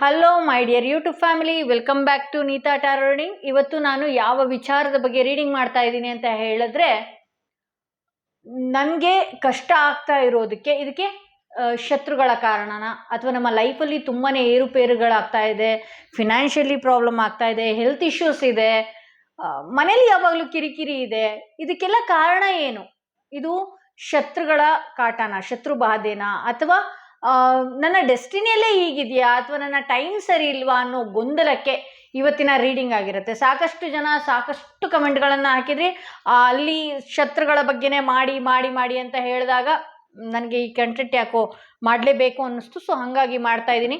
Hello my dear YouTube family welcome back to Neeta tarot ಇವತ್ತು ನಾನು ಯಾವ ವಿಚಾರದ ಬಗ್ಗೆ ರೀಡಿಂಗ್ ಮಾಡ್ತಾ ಇದ್ದೀನಿ ಅಂತ ಹೇಳಿದ್ರೆ, ನನಗೆ ಕಷ್ಟ ಆಗ್ತಾ ಇರೋದಕ್ಕೆ ಇದಕ್ಕೆ ಶತ್ರುಗಳ ಕಾರಣನ. ಅಥವಾ ನಮ್ಮ ಲೈಫಲ್ಲಿ ತುಂಬಾ ಏರುಪೇರುಗಳಾಗ್ತಾ ಇದೆ ಫಿನಾನ್ಷಿಯಲಿ ಪ್ರಾಬ್ಲಮ್ ಆಗ್ತಾ ಇದೆ ಹೆಲ್ತ್ ಇಶ್ಯೂಸ್ ಇದೆ ಮನೇಲಿ ಯಾವಾಗಲೂ ಕಿರಿಕಿರಿ ಇದೆ. ಇದಕ್ಕೆಲ್ಲ ಕಾರಣ ಏನು? ಇದು ಶತ್ರುಗಳ ಕಾಟನ, ಶತ್ರು ಬಾಧೆನಾ. ಅಥವಾ ನನ್ನ ಡೆಸ್ಟಿನಿಯಲ್ಲೇ ಹೀಗಿದೆಯಾ ಅಥವಾ ನನ್ನ ಟೈಮ್ ಸರಿ ಇಲ್ವಾ ಅನ್ನೋ ಗೊಂದಲಕ್ಕೆ ಇವತ್ತಿನ ರೀಡಿಂಗ್ ಆಗಿರುತ್ತೆ. ಸಾಕಷ್ಟು ಜನ ಸಾಕಷ್ಟು ಕಮೆಂಟ್ಗಳನ್ನು ಹಾಕಿದ್ರಿ ಅಲ್ಲಿ ಶತ್ರುಗಳ ಬಗ್ಗೆನೇ ಮಾಡಿ ಮಾಡಿ ಮಾಡಿ ಅಂತ ಹೇಳಿದಾಗ, ನನಗೆ ಈ ಕಂಟೆಂಟ್ ಯಾಕೋ ಮಾಡಲೇಬೇಕು ಅನ್ನಿಸ್ತು. ಸೊ ಹಾಗಾಗಿ ಮಾಡ್ತಾ ಇದ್ದೀನಿ.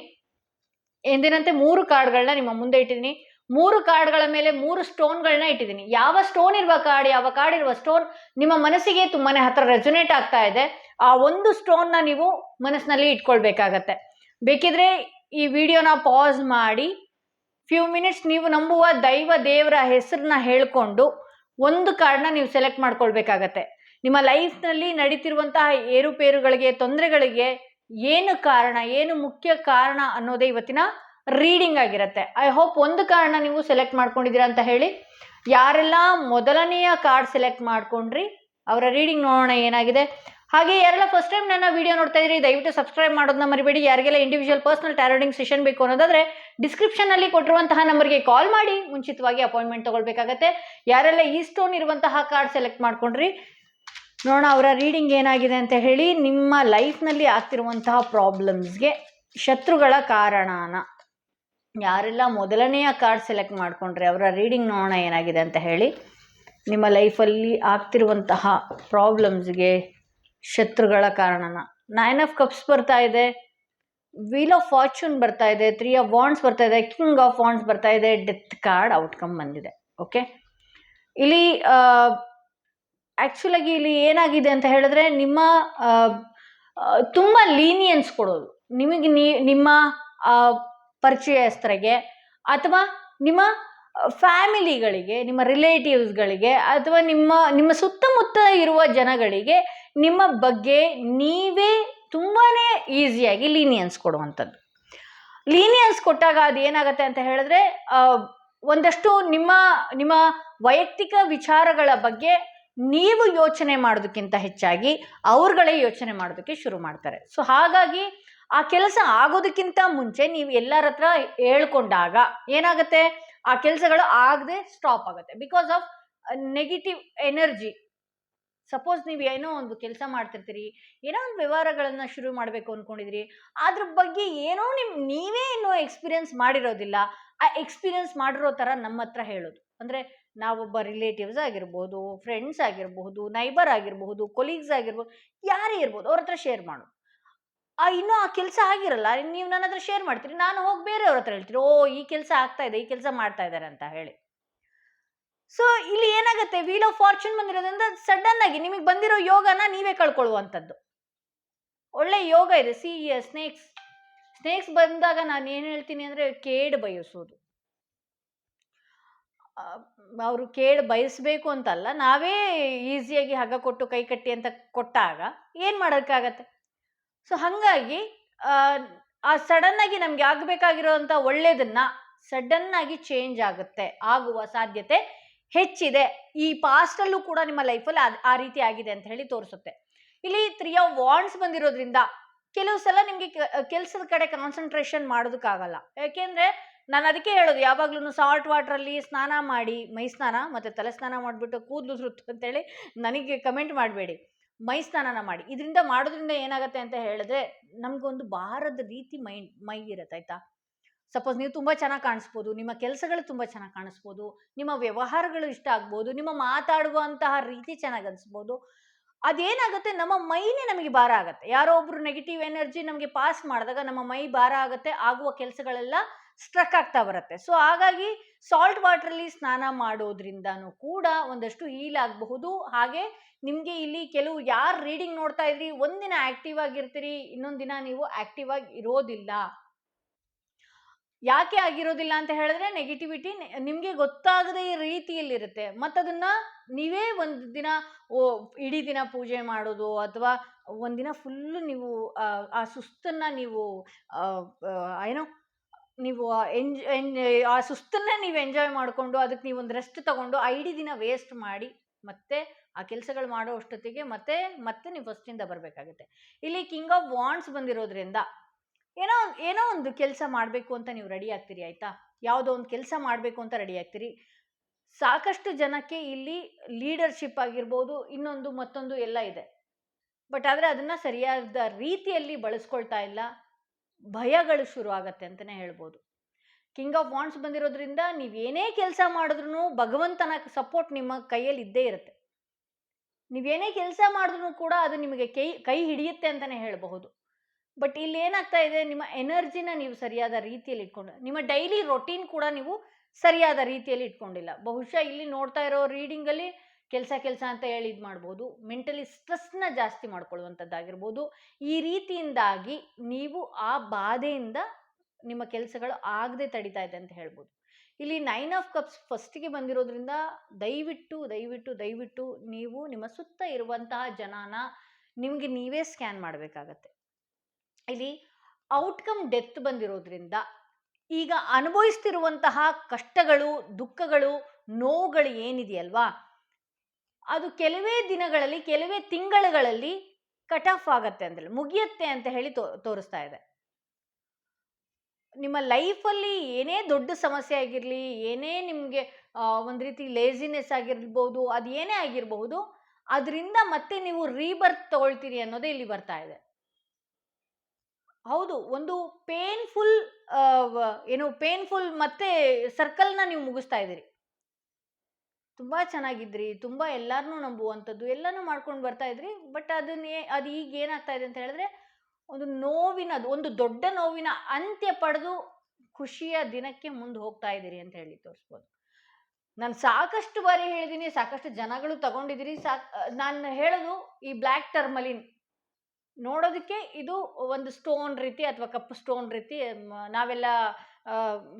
ಎಂದಿನಂತೆ ಮೂರು ಕಾರ್ಡ್ಗಳನ್ನ ನಿಮ್ಮ ಮುಂದೆ ಇಟ್ಟಿದ್ದೀನಿ. ಮೂರು ಕಾರ್ಡ್ಗಳ ಮೇಲೆ ಮೂರು ಸ್ಟೋನ್ಗಳನ್ನ ಇಟ್ಟಿದ್ದೀನಿ. ಯಾವ ಸ್ಟೋನ್ ಇರುವ ಕಾರ್ಡ್ ಯಾವ ಕಾರ್ಡ್ ಇರುವ ಸ್ಟೋನ್ ನಿಮ್ಮ ಮನಸ್ಸಿಗೆ ತುಂಬಾನೇ ಹತ್ರ ರೆಜುನೇಟ್ ಆಗ್ತಾ ಇದೆ. ಆ ಒಂದು ಸ್ಟೋನ್ನ ನೀವು ಮನಸ್ಸಿನಲ್ಲಿ ಇಟ್ಕೊಳ್ಬೇಕಾಗತ್ತೆ. ಬೇಕಿದ್ರೆ ಈ ವಿಡಿಯೋನ ಪಾಸ್ ಮಾಡಿ ಫ್ಯೂ ಮಿನಿಟ್ಸ್ ನೀವು ನಂಬುವ ದೈವ ದೇವರ ಹೆಸರನ್ನ ಹೇಳ್ಕೊಂಡು ಒಂದು ಕಾರ್ಡ್ನ ನೀವು ಸೆಲೆಕ್ಟ್ ಮಾಡ್ಕೊಳ್ಬೇಕಾಗತ್ತೆ. ನಿಮ್ಮ ಲೈಫ್ನಲ್ಲಿ ನಡೀತಿರುವಂತಹ ಏರುಪೇರುಗಳಿಗೆ, ತೊಂದರೆಗಳಿಗೆ ಏನು ಕಾರಣ, ಏನು ಮುಖ್ಯ ಕಾರಣ ಅನ್ನೋದೇ ಇವತ್ತಿನ ರೀಡಿಂಗ್ ಆಗಿರುತ್ತೆ. ಐ ಹೋಪ್ ಒಂದು ಕಾರ್ಡ್ನ ನೀವು ಸೆಲೆಕ್ಟ್ ಮಾಡ್ಕೊಂಡಿದ್ದೀರಾ ಅಂತ ಹೇಳಿ, ಯಾರೆಲ್ಲ ಮೊದಲನೆಯ ಕಾರ್ಡ್ ಸೆಲೆಕ್ಟ್ ಮಾಡ್ಕೊಂಡ್ರಿ, ಅವರ ರೀಡಿಂಗ್ ನೋಡೋಣ ಏನಾಗಿದೆ. ಹಾಗೆ ಯಾರೆಲ್ಲ ಫಸ್ಟ್ ಟೈಮ್ ನನ್ನ ವಿಡಿಯೋ ನೋಡ್ತಾ ಇದ್ರಿ ದಯವಿಟ್ಟು ಸಬ್ಸ್ಕ್ರೈಬ್ ಮಾಡೋದನ್ನ ಮರಿಬೇಡಿ. ಯಾರಿಗೆಲ್ಲ ಇಂಡಿವಿಜುವಲ್ ಪರ್ಸನಲ್ ಟ್ಯಾರೋಡಿಂಗ್ ಸೆಷನ್ ಬೇಕು ಅನ್ನೋದಾದ್ರೆ ಡಿಸ್ಕ್ರಿಪ್ಷನಲ್ಲಿ ಕೊಟ್ಟಿರುವಂತಹ ನಂಬರ್ಗೆ ಕಾಲ್ ಮಾಡಿ, ಮುಂಚಿತವಾಗಿ ಅಪಾಯಿಂಟ್ಮೆಂಟ್ ತಗೊಳ್ಬೇಕಾಗತ್ತೆ. ಯಾರೆಲ್ಲ ಈ ಸ್ಟೋನ್ ಇರುವಂತಹ ಕಾರ್ಡ್ ಸೆಲೆಕ್ಟ್ ಮಾಡ್ಕೊಂಡ್ರಿ, ನೋಡೋಣ ಅವರ ರೀಡಿಂಗ್ ಏನಾಗಿದೆ ಅಂತ ಹೇಳಿ, ನಿಮ್ಮ ಲೈಫ್ನಲ್ಲಿ ಆಗ್ತಿರುವಂತಹ ಪ್ರಾಬ್ಲಮ್ಸ್ಗೆ ಶತ್ರುಗಳ ಕಾರಣನ. ಯಾರೆಲ್ಲ ಮೊದಲನೆಯ ಕಾರ್ಡ್ ಸೆಲೆಕ್ಟ್ ಮಾಡಿಕೊಂಡ್ರೆ ಅವರ ರೀಡಿಂಗ್ ನೋಡೋಣ ಏನಾಗಿದೆ ಅಂತ ಹೇಳಿ, ನಿಮ್ಮ ಲೈಫಲ್ಲಿ ಆಗ್ತಿರುವಂತಹ ಪ್ರಾಬ್ಲಮ್ಸ್ಗೆ ಶತ್ರುಗಳ ಕಾರಣನ. ನೈನ್ ಆಫ್ ಕಪ್ಸ್ ಬರ್ತಾ ಇದೆ ವೀಲ್ ಆಫ್ ಫಾರ್ಚೂನ್ ಬರ್ತಾ ಇದೆ ತ್ರೀ ಆಫ್ ವಾಂಡ್ಸ್ ಬರ್ತಾ ಇದೆ ಕಿಂಗ್ ಆಫ್ ವಾಂಡ್ಸ್ ಬರ್ತಾ ಇದೆ ಡೆತ್ ಕಾರ್ಡ್ ಔಟ್ಕಮ್ ಬಂದಿದೆ ಓಕೆ ಇಲ್ಲಿ ಆ್ಯಕ್ಚುಲಾಗಿ ಇಲ್ಲಿ ಏನಾಗಿದೆ ಅಂತ ಹೇಳಿದ್ರೆ, ನಿಮ್ಮ ತುಂಬ ಲೀನಿಯನ್ಸ್ ಕೊಡೋದು. ನಿಮಗೆ ನಿಮ್ಮ ಪರಿಚಯಸ್ಥರಿಗೆ ಅಥವಾ ನಿಮ್ಮ ಫ್ಯಾಮಿಲಿಗಳಿಗೆ, ನಿಮ್ಮ ರಿಲೇಟಿವ್ಸ್ಗಳಿಗೆ ಅಥವಾ ನಿಮ್ಮ ನಿಮ್ಮ ಸುತ್ತಮುತ್ತ ಇರುವ ಜನಗಳಿಗೆ ನಿಮ್ಮ ಬಗ್ಗೆ ನೀವೇ ತುಂಬಾ ಈಸಿಯಾಗಿ ಲೀನಿಯನ್ಸ್ ಕೊಡುವಂಥದ್ದು. ಲೀನಿಯನ್ಸ್ ಕೊಟ್ಟಾಗ ಅದು ಏನಾಗುತ್ತೆ ಅಂತ ಹೇಳಿದ್ರೆ ಒಂದಷ್ಟು ನಿಮ್ಮ ನಿಮ್ಮ ವೈಯಕ್ತಿಕ ವಿಚಾರಗಳ ಬಗ್ಗೆ ನೀವು ಯೋಚನೆ ಮಾಡೋದಕ್ಕಿಂತ ಹೆಚ್ಚಾಗಿ ಅವ್ರುಗಳೇ ಯೋಚನೆ ಮಾಡೋದಕ್ಕೆ ಶುರು ಮಾಡ್ತಾರೆ. ಸೊ ಹಾಗಾಗಿ ಆ ಕೆಲಸ ಆಗೋದಕ್ಕಿಂತ ಮುಂಚೆ ನೀವು ಎಲ್ಲರ ಹತ್ರ ಹೇಳ್ಕೊಂಡಾಗ ಏನಾಗುತ್ತೆ? ಆ ಕೆಲಸಗಳು ಆಗದೆ ಸ್ಟಾಪ್ ಆಗುತ್ತೆ. Because of negative energy suppose ನೀವು ಏನೋ ಒಂದು ಕೆಲಸ ಮಾಡ್ತಿರ್ತೀರಿ, ಏನೋ ಒಂದು ವ್ಯವಹಾರಗಳನ್ನು ಶುರು ಮಾಡಬೇಕು ಅಂದ್ಕೊಂಡಿದ್ರಿ ಅದ್ರ ಬಗ್ಗೆ ಏನೋ ನಿಮ್, ನೀವೇ ಇನ್ನೂ ಎಕ್ಸ್ಪೀರಿಯನ್ಸ್ ಮಾಡಿರೋದಿಲ್ಲ. ಆ ಎಕ್ಸ್ಪೀರಿಯನ್ಸ್ ಮಾಡಿರೋ ಥರ ನಮ್ಮ ಹತ್ರ ಹೇಳೋದು. ಅಂದರೆ ನಾವೊಬ್ಬ ರಿಲೇಟಿವ್ಸ್ ಆಗಿರ್ಬೋದು ಫ್ರೆಂಡ್ಸ್ ಆಗಿರಬಹುದು ನೈಬರ್ ಆಗಿರಬಹುದು ಕೊಲೀಗ್ಸ್ ಆಗಿರ್ಬೋದು, ಯಾರೇ ಇರ್ಬೋದು, ಅವ್ರ ಹತ್ರ ಶೇರ್ ಮಾಡು. ಆ, ಇನ್ನೂ ಆ ಕೆಲಸ ಆಗಿರಲ್ಲ, ನೀವು ನನ್ನ ಹತ್ರ ಶೇರ್ ಮಾಡ್ತೀರಿ, ನಾನು ಹೋಗಿ ಬೇರೆಯವ್ರ ಹತ್ರ ಹೇಳ್ತೀರಿ ಓ, ಈ ಕೆಲಸ ಆಗ್ತಾ ಇದೆ, ಈ ಕೆಲಸ ಮಾಡ್ತಾ ಇದ್ದಾರೆ ಅಂತ ಹೇಳಿ. ಸೊ ಇಲ್ಲಿ ಏನಾಗುತ್ತೆ ವೀಲ್ ಆಫ್ ಫಾರ್ಚೂನ್ ಬಂದಿರೋದ್ರಿಂದ ಸಡನ್ ಆಗಿ ನಿಮಗೆ ಬಂದಿರೋ ಯೋಗನ ನೀವೇ ಕಳ್ಕೊಳ್ಳುವಂಥದ್ದು. ಒಳ್ಳೆ ಯೋಗ ಇದೆ, ಸಿ ಸ್ನೇಕ್ಸ್ ಸ್ನೇಕ್ಸ್ ಬಂದಾಗ ನಾನು ಏನು ಹೇಳ್ತೀನಿ ಅಂದರೆ ಕೇಡ್ ಬಯಸೋದು. ಅವರು ಕೇಡ್ ಬಯಸಬೇಕು ಅಂತಲ್ಲ, ನಾವೇ ಈಸಿಯಾಗಿ ಹಗ್ಗ ಕೊಟ್ಟು, ಕೈ ಕಟ್ಟಿ ಅಂತ ಕೊಟ್ಟಾಗ ಏನು ಮಾಡೋಕ್ಕಾಗತ್ತೆ? ಸೊ ಹಾಗಾಗಿ ಆ, ಸಡನ್ ಆಗಿ ನಮಗೆ ಆಗ್ಬೇಕಾಗಿರೋಂಥ ಒಳ್ಳೇದನ್ನ ಆಗಿ ಚೇಂಜ್ ಆಗುತ್ತೆ ಆಗುವ ಸಾಧ್ಯತೆ ಹೆಚ್ಚಿದೆ. ಈ ಪಾಸ್ಟಲ್ಲೂ ಕೂಡ ನಿಮ್ಮ ಲೈಫಲ್ಲಿ ಅಲ್ಲಿ ಆ ರೀತಿ ಆಗಿದೆ ಅಂತ ಹೇಳಿ ತೋರಿಸುತ್ತೆ. ಇಲ್ಲಿ ತ್ರೀ ಆಫ್ ವಾಂಡ್ಸ್ ಬಂದಿರೋದ್ರಿಂದ ಕೆಲವು ಸಲ ನಿಮಗೆ ಕೆಲಸದ ಕಡೆ ಕಾನ್ಸಂಟ್ರೇಷನ್ ಮಾಡೋದಕ್ಕಾಗಲ್ಲ. ಯಾಕೆಂದ್ರೆ ನಾನು ಅದಕ್ಕೆ ಹೇಳೋದು ಯಾವಾಗ್ಲೂ ಸಾಲ್ಟ್ ವಾಟ್ರಲ್ಲಿ ಸ್ನಾನ ಮಾಡಿ ಮೈ ಸ್ನಾನ ಮತ್ತೆ ತಲೆ ಸ್ನಾನ ಮಾಡಿಬಿಟ್ಟು ಕೂದಲು ಸುತ್ತು ಅಂತೇಳಿ ನನಗೆ ಕಮೆಂಟ್ ಮಾಡಬೇಡಿ. ಮೈ ಸ್ನಾನನ ಮಾಡಿ. ಇದರಿಂದ ಮಾಡೋದ್ರಿಂದ ಏನಾಗುತ್ತೆ ಅಂತ ಹೇಳಿದ್ರೆ ನಮಗೊಂದು ಭಾರದ ರೀತಿ ಮೈಂಡ್ ಮೈ ಇರುತ್ತೆ ಆಯ್ತಾ? ಸಪೋಸ್ ನೀವು ತುಂಬ ಚೆನ್ನಾಗಿ ಕಾಣಿಸ್ಬೋದು, ನಿಮ್ಮ ಕೆಲಸಗಳು ತುಂಬ ಚೆನ್ನಾಗಿ ಕಾಣಿಸ್ಬೋದು, ನಿಮ್ಮ ವ್ಯವಹಾರಗಳು ಇಷ್ಟ ಆಗ್ಬೋದು, ನಿಮ್ಮ ಮಾತಾಡುವಂತಹ ರೀತಿ ಚೆನ್ನಾಗಿ ಅನಿಸ್ಬೋದು. ಅದೇನಾಗುತ್ತೆ ನಮ್ಮ ಮೈನೇ ನಮಗೆ ಭಾರ ಆಗುತ್ತೆ. ಯಾರೋ ಒಬ್ರು ನೆಗೆಟಿವ್ ಎನರ್ಜಿ ನಮಗೆ ಪಾಸ್ ಮಾಡಿದಾಗ ನಮ್ಮ ಮೈ ಭಾರ ಆಗುತ್ತೆ, ಆಗುವ ಕೆಲಸಗಳೆಲ್ಲ ಸ್ಟ್ರಕ್ ಆಗ್ತಾ ಬರುತ್ತೆ. ಸೊ ಹಾಗಾಗಿ ಸಾಲ್ಟ್ ವಾಟ್ರಲ್ಲಿ ಸ್ನಾನ ಮಾಡೋದ್ರಿಂದನೂ ಕೂಡ ಒಂದಷ್ಟು ಹೀಲ್ ಆಗಬಹುದು. ಹಾಗೆ ನಿಮಗೆ ಇಲ್ಲಿ ಕೆಲವು ಯಾರು ರೀಡಿಂಗ್ ನೋಡ್ತಾ ಇದ್ರಿ ಒಂದಿನ ಆಕ್ಟಿವ್ ಆಗಿರ್ತೀರಿ ಇನ್ನೊಂದು ದಿನ ನೀವು ಆಕ್ಟಿವ್ ಆಗಿ ಇರೋದಿಲ್ಲ. ಯಾಕೆ ಆಗಿರೋದಿಲ್ಲ ಅಂತ ಹೇಳಿದ್ರೆ ನೆಗೆಟಿವಿಟಿ ನಿಮಗೆ ಗೊತ್ತಾಗದೇ ರೀತಿಯಲ್ಲಿರುತ್ತೆ. ಮತ್ತದನ್ನ ನೀವೇ ಒಂದು ದಿನ ಓ ಇಡೀ ದಿನ ಪೂಜೆ ಮಾಡೋದು ಅಥವಾ ಒಂದಿನ ಫುಲ್ಲು ನೀವು ಆ, ಸುಸ್ತನ್ನು ನೀವು ಏನೋ ನೀವು ಎಂಜ್ ಆ ಸುಸ್ತನ್ನೇ ನೀವು ಎಂಜಾಯ್ ಮಾಡಿಕೊಂಡು ಅದಕ್ಕೆ ನೀವು ಒಂದು ರೆಸ್ಟ್ ತಗೊಂಡು ಐಡಿ ದಿನ ವೇಸ್ಟ್ ಮಾಡಿ ಮತ್ತೆ ಆ ಕೆಲಸಗಳು ಮಾಡೋ ಅಷ್ಟೊತ್ತಿಗೆ ಮತ್ತೆ ಮತ್ತೆ ನೀವು ಫಸ್ಟಿಂದ ಬರಬೇಕಾಗುತ್ತೆ. ಇಲ್ಲಿ ಕಿಂಗ್ ಆಫ್ ವಾಂಡ್ಸ್ ಬಂದಿರೋದ್ರಿಂದ ಏನೋ ಏನೋ ಒಂದು ಕೆಲಸ ಮಾಡಬೇಕು ಅಂತ ನೀವು ರೆಡಿ ಆಗ್ತೀರಿ ಆಯಿತಾ? ಯಾವುದೋ ಒಂದು ಕೆಲಸ ಮಾಡಬೇಕು ಅಂತ ರೆಡಿ ಆಗ್ತೀರಿ. ಸಾಕಷ್ಟು ಜನಕ್ಕೆ ಇಲ್ಲಿ ಲೀಡರ್ಶಿಪ್ ಆಗಿರ್ಬೋದು, ಇನ್ನೊಂದು ಮತ್ತೊಂದು ಎಲ್ಲ ಇದೆ. ಬಟ್ ಆದರೆ ಅದನ್ನು ಸರಿಯಾದ ರೀತಿಯಲ್ಲಿ ಬಳಸ್ಕೊಳ್ತಾ ಇಲ್ಲ. ಭಯಗಳು ಶುರು ಆಗತ್ತೆ ಅಂತಲೇ ಹೇಳ್ಬೋದು. ಕಿಂಗ್ ಆಫ್ ವಾಂಡ್ಸ್ ಬಂದಿರೋದ್ರಿಂದ ನೀವು ಏನೇ ಕೆಲಸ ಮಾಡಿದ್ರು ಭಗವಂತನ ಸಪೋರ್ಟ್ ನಿಮ್ಮ ಕೈಯಲ್ಲಿ ಇದ್ದೇ ಇರುತ್ತೆ. ನೀವೇನೇ ಕೆಲಸ ಮಾಡಿದ್ರು ಕೂಡ ಅದು ನಿಮಗೆ ಕೈ ಕೈ ಹಿಡಿಯುತ್ತೆ ಅಂತಲೇ ಹೇಳಬಹುದು. ಬಟ್ ಇಲ್ಲಿ ಏನಾಗ್ತಾ ಇದೆ, ನಿಮ್ಮ ಎನರ್ಜಿನ ನೀವು ಸರಿಯಾದ ರೀತಿಯಲ್ಲಿ ಇಟ್ಕೊಂಡು, ನಿಮ್ಮ ಡೈಲಿ ರೊಟೀನ್ ಕೂಡ ನೀವು ಸರಿಯಾದ ರೀತಿಯಲ್ಲಿ ಇಟ್ಕೊಂಡಿಲ್ಲ. ಬಹುಶಃ ಇಲ್ಲಿ ನೋಡ್ತಾ ಇರೋ ರೀಡಿಂಗಲ್ಲಿ ಕೆಲಸ ಕೆಲಸ ಅಂತ ಹೇಳಿ ಇದು ಮಾಡ್ಬೋದು. ಮೆಂಟಲಿ ಸ್ಟ್ರೆಸ್ನ ಜಾಸ್ತಿ ಮಾಡ್ಕೊಳ್ಳುವಂಥದ್ದಾಗಿರ್ಬೋದು. ಈ ರೀತಿಯಿಂದಾಗಿ ನೀವು ಆ ಬಾಧೆಯಿಂದ ನಿಮ್ಮ ಕೆಲಸಗಳು ಆಗದೆ ತಡಿತಾ ಇದೆ ಅಂತ ಹೇಳ್ಬೋದು. ಇಲ್ಲಿ ನೈನ್ ಆಫ್ ಕಪ್ಸ್ ಫಸ್ಟಿಗೆ ಬಂದಿರೋದ್ರಿಂದ ದಯವಿಟ್ಟು ದಯವಿಟ್ಟು ದಯವಿಟ್ಟು ನೀವು ನಿಮ್ಮ ಸುತ್ತ ಇರುವಂತಹ ಜನನ ನಿಮಗೆ ನೀವೇ ಸ್ಕ್ಯಾನ್ ಮಾಡಬೇಕಾಗತ್ತೆ. ಇಲ್ಲಿ ಔಟ್ಕಮ್ ಡೆತ್ ಬಂದಿರೋದ್ರಿಂದ ಈಗ ಅನುಭವಿಸ್ತಿರುವಂತಹ ಕಷ್ಟಗಳು, ದುಃಖಗಳು, ನೋವುಗಳು ಏನಿದೆಯಲ್ವಾ? ಅದು ಕೆಲವೇ ದಿನಗಳಲ್ಲಿ, ಕೆಲವೇ ತಿಂಗಳುಗಳಲ್ಲಿ ಕಟ್ ಆಫ್ ಆಗತ್ತೆ ಅಂದ್ರೆ ಮುಗಿಯತ್ತೆ ಅಂತ ಹೇಳಿ ತೋ, ತೋರಿಸ್ತಾ ಇದೆ. ನಿಮ್ಮ ಲೈಫಲ್ಲಿ ಏನೇ ದೊಡ್ಡ ಸಮಸ್ಯೆ ಆಗಿರಲಿ, ಏನೇ ನಿಮಗೆ ಒಂದು ರೀತಿ ಲೇಸಿನೆಸ್ ಆಗಿರ್ಬೋದು, ಅದು ಏನೇ ಆಗಿರಬಹುದು, ಅದರಿಂದ ಮತ್ತೆ ನೀವು ರೀಬರ್ತ್ ತಗೊಳ್ತೀರಿ ಅನ್ನೋದೇ ಇಲ್ಲಿ ಬರ್ತಾ ಇದೆ. ಹೌದು, ಒಂದು ಪೇನ್ಫುಲ್ ಏನು ಪೇನ್ಫುಲ್ ಮತ್ತೆ ಸರ್ಕಲ್ನ ನೀವು ಮುಗಿಸ್ತಾ ಇದ್ದೀರಿ. ತುಂಬ ಚೆನ್ನಾಗಿದ್ರಿ, ತುಂಬ ಎಲ್ಲರನ್ನೂ ನಂಬುವಂಥದ್ದು, ಎಲ್ಲನೂ ಮಾಡ್ಕೊಂಡು ಬರ್ತಾ ಇದ್ರಿ, ಬಟ್ ಅದನ್ನೇ ಅದು ಈಗ ಏನಾಗ್ತಾ ಇದೆ ಅಂತ ಹೇಳಿದ್ರೆ, ಒಂದು ನೋವಿನ ಒಂದು ದೊಡ್ಡ ನೋವಿನ ಅಂತ್ಯ ಪಡೆದು ಖುಷಿಯ ದಿನಕ್ಕೆ ಮುಂದೆ ಹೋಗ್ತಾ ಇದ್ದೀರಿ ಅಂತ ಹೇಳಿ ತೋರಿಸ್ಬೋದು. ನಾನು ಸಾಕಷ್ಟು ಬಾರಿ ಹೇಳಿದ್ದೀನಿ ಸಾಕಷ್ಟು ಜನಗಳು ತಗೊಂಡಿದ್ದೀರಿ ಸಾಕ್ ನಾನು ಹೇಳೋದು ಈ ಬ್ಲ್ಯಾಕ್ ಟರ್ಮಲಿನ್. ನೋಡೋದಕ್ಕೆ ಇದು ಒಂದು ಸ್ಟೋನ್ ರೀತಿ ಅಥವಾ ಕಪ್ಪು ಸ್ಟೋನ್ ರೀತಿ ನಾವೆಲ್ಲ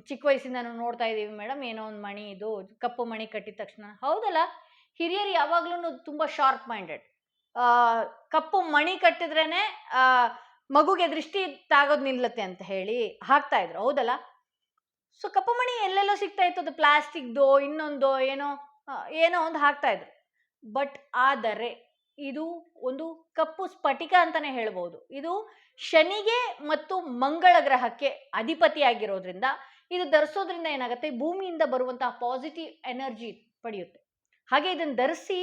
ಚಿಕ್ಕ ವಯಸ್ಸಿಂದನೂ ನೋಡ್ತಾ ಇದ್ದೀವಿ ಮೇಡಮ್. ಏನೋ ಒಂದು ಮಣಿ ಇದು, ಕಪ್ಪು ಮಣಿ ಕಟ್ಟಿದ ತಕ್ಷಣ. ಹೌದಲ್ಲ? ಹಿರಿಯರು ಯಾವಾಗ್ಲೂ ತುಂಬ ಶಾರ್ಪ್ ಮೈಂಡೆಡ್ ಕಪ್ಪು ಮಣಿ ಕಟ್ಟಿದ್ರೇನೆ ಮಗುಗೆ ದೃಷ್ಟಿ ತಾಗೋದು ನಿಲ್ಲತ್ತೆ ಅಂತ ಹೇಳಿ ಹಾಕ್ತಾ ಇದ್ರು. ಹೌದಲ್ಲ? ಸೊ ಕಪ್ಪು ಮಣಿ ಎಲ್ಲೆಲ್ಲೋ ಸಿಗ್ತಾ ಇತ್ತು. ಅದು ಪ್ಲಾಸ್ಟಿಕ್ದೋ ಇನ್ನೊಂದೋ, ಏನೋ ಏನೋ ಒಂದು ಹಾಕ್ತಾ ಇದ್ರು. ಬಟ್ ಆದರೆ ಇದು ಒಂದು ಕಪ್ಪು ಸ್ಫಟಿಕ ಅಂತಾನೆ ಹೇಳ್ಬೋದು. ಇದು ಶನಿಗೆ ಮತ್ತು ಮಂಗಳ ಗ್ರಹಕ್ಕೆ ಅಧಿಪತಿಯಾಗಿರೋದ್ರಿಂದ ಇದು ಧರಿಸೋದ್ರಿಂದ ಏನಾಗುತ್ತೆ? ಭೂಮಿಯಿಂದ ಬರುವಂತಹ ಪಾಸಿಟಿವ್ ಎನರ್ಜಿ ಪಡೆಯುತ್ತೆ. ಹಾಗೆ ಇದನ್ನು ಧರಿಸಿ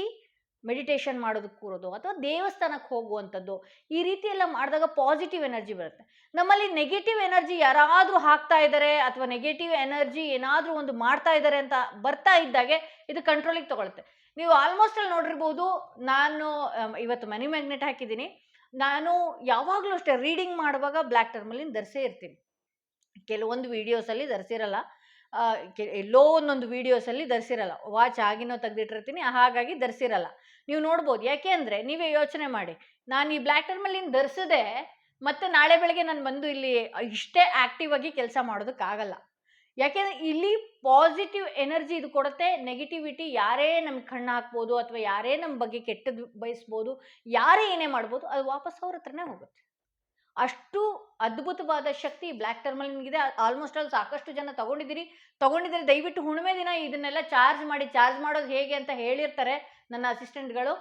ಮೆಡಿಟೇಷನ್ ಮಾಡೋದಕ್ಕೆ ಕೂರೋದು ಅಥವಾ ದೇವಸ್ಥಾನಕ್ಕೆ ಹೋಗುವಂಥದ್ದು ಈ ರೀತಿ ಎಲ್ಲ ಮಾಡಿದಾಗ ಪಾಸಿಟಿವ್ ಎನರ್ಜಿ ಬರುತ್ತೆ. ನಮ್ಮಲ್ಲಿ ನೆಗೆಟಿವ್ ಎನರ್ಜಿ ಯಾರಾದರೂ ಹಾಕ್ತಾ ಇದ್ದಾರೆ ಅಥವಾ ನೆಗೆಟಿವ್ ಎನರ್ಜಿ ಏನಾದರೂ ಒಂದು ಮಾಡ್ತಾ ಇದ್ದಾರೆ ಅಂತ ಬರ್ತಾ ಇದ್ದಾಗೆ ಇದು ಕಂಟ್ರೋಲಿಗೆ ತಗೊಳುತ್ತೆ. ನೀವು ಆಲ್ಮೋಸ್ಟ್ ಅಲ್ಲಿ ನೋಡಿರ್ಬೋದು, ನಾನು ಇವತ್ತು ಮನಿ ಮ್ಯಾಗ್ನೆಟ್ ಹಾಕಿದ್ದೀನಿ. ನಾನು ಯಾವಾಗಲೂ ಅಷ್ಟೇ ರೀಡಿಂಗ್ ಮಾಡುವಾಗ ಬ್ಲ್ಯಾಕ್ ಟರ್ಮಲಿನ್ ಧರಿಸೇ ಇರ್ತೀನಿ. ಕೆಲವೊಂದು ವೀಡಿಯೋಸಲ್ಲಿ ಧರಿಸಿರಲ್ಲ. ಎಲ್ಲೋ ಒಂದೊಂದು ವೀಡಿಯೋಸಲ್ಲಿ ಧರಿಸಿರಲ್ಲ. ವಾಚ್ ಆಗಿನೋ ತೆಗೆದಿಟ್ಟಿರ್ತೀನಿ, ಹಾಗಾಗಿ ಧರಿಸಿರಲ್ಲ. ನೀವು ನೋಡ್ಬೋದು, ಯಾಕೆ ಅಂದರೆ ನೀವೇ ಯೋಚನೆ ಮಾಡಿ. ನಾನು ಈ ಬ್ಲ್ಯಾಕ್ ಟರ್ಮಲಿನ್ ಧರಿಸದೆ, ಮತ್ತೆ ನಾಳೆ ಬೆಳಗ್ಗೆ ನಾನು ಬಂದು ಇಲ್ಲಿ ಇಷ್ಟೇ ಆಕ್ಟಿವ್ ಆಗಿ ಕೆಲಸ ಮಾಡೋದಕ್ಕಾಗಲ್ಲ. ಯಾಕೆಂದ್ರೆ ಇಲ್ಲಿ ಪಾಸಿಟಿವ್ ಎನರ್ಜಿ ಇದು ಕೊಡುತ್ತೆ ನೆಗೆಟಿವಿಟಿ ಯಾರೇ ನಮ್ಗೆ ಕಣ್ಣು ಹಾಕ್ಬೋದು ಅಥವಾ ಯಾರೇ ನಮ್ಮ ಬಗ್ಗೆ ಕೆಟ್ಟದ್ದು ಬಯಸ್ಬೋದು, ಯಾರೇ ಏನೇ ಮಾಡ್ಬೋದು ಅದು ವಾಪಸ್ ಅವ್ರ ಹತ್ರನೇ ಹೋಗುತ್ತೆ. ಅಷ್ಟು ಅದ್ಭುತವಾದ ಶಕ್ತಿ ಬ್ಲ್ಯಾಕ್ ಟರ್ಮಲಿನ್ಗಿದೆ ಆಲ್ಮೋಸ್ಟ್ ಆಲ್ ಸಾಕಷ್ಟು ಜನ ತಗೊಂಡಿದ್ದೀರಿ. ತಗೊಂಡಿದ್ರೆ ದಯವಿಟ್ಟು ಹುಣ್ಣಿಮೆ ದಿನ ಇದನ್ನೆಲ್ಲ ಚಾರ್ಜ್ ಮಾಡಿ, ಚಾರ್ಜ್ ಮಾಡೋದು ಹೇಗೆ ಅಂತ ಹೇಳಿರ್ತಾರೆ ನನ್ನ ಅಸಿಸ್ಟೆಂಟ್ಗಳು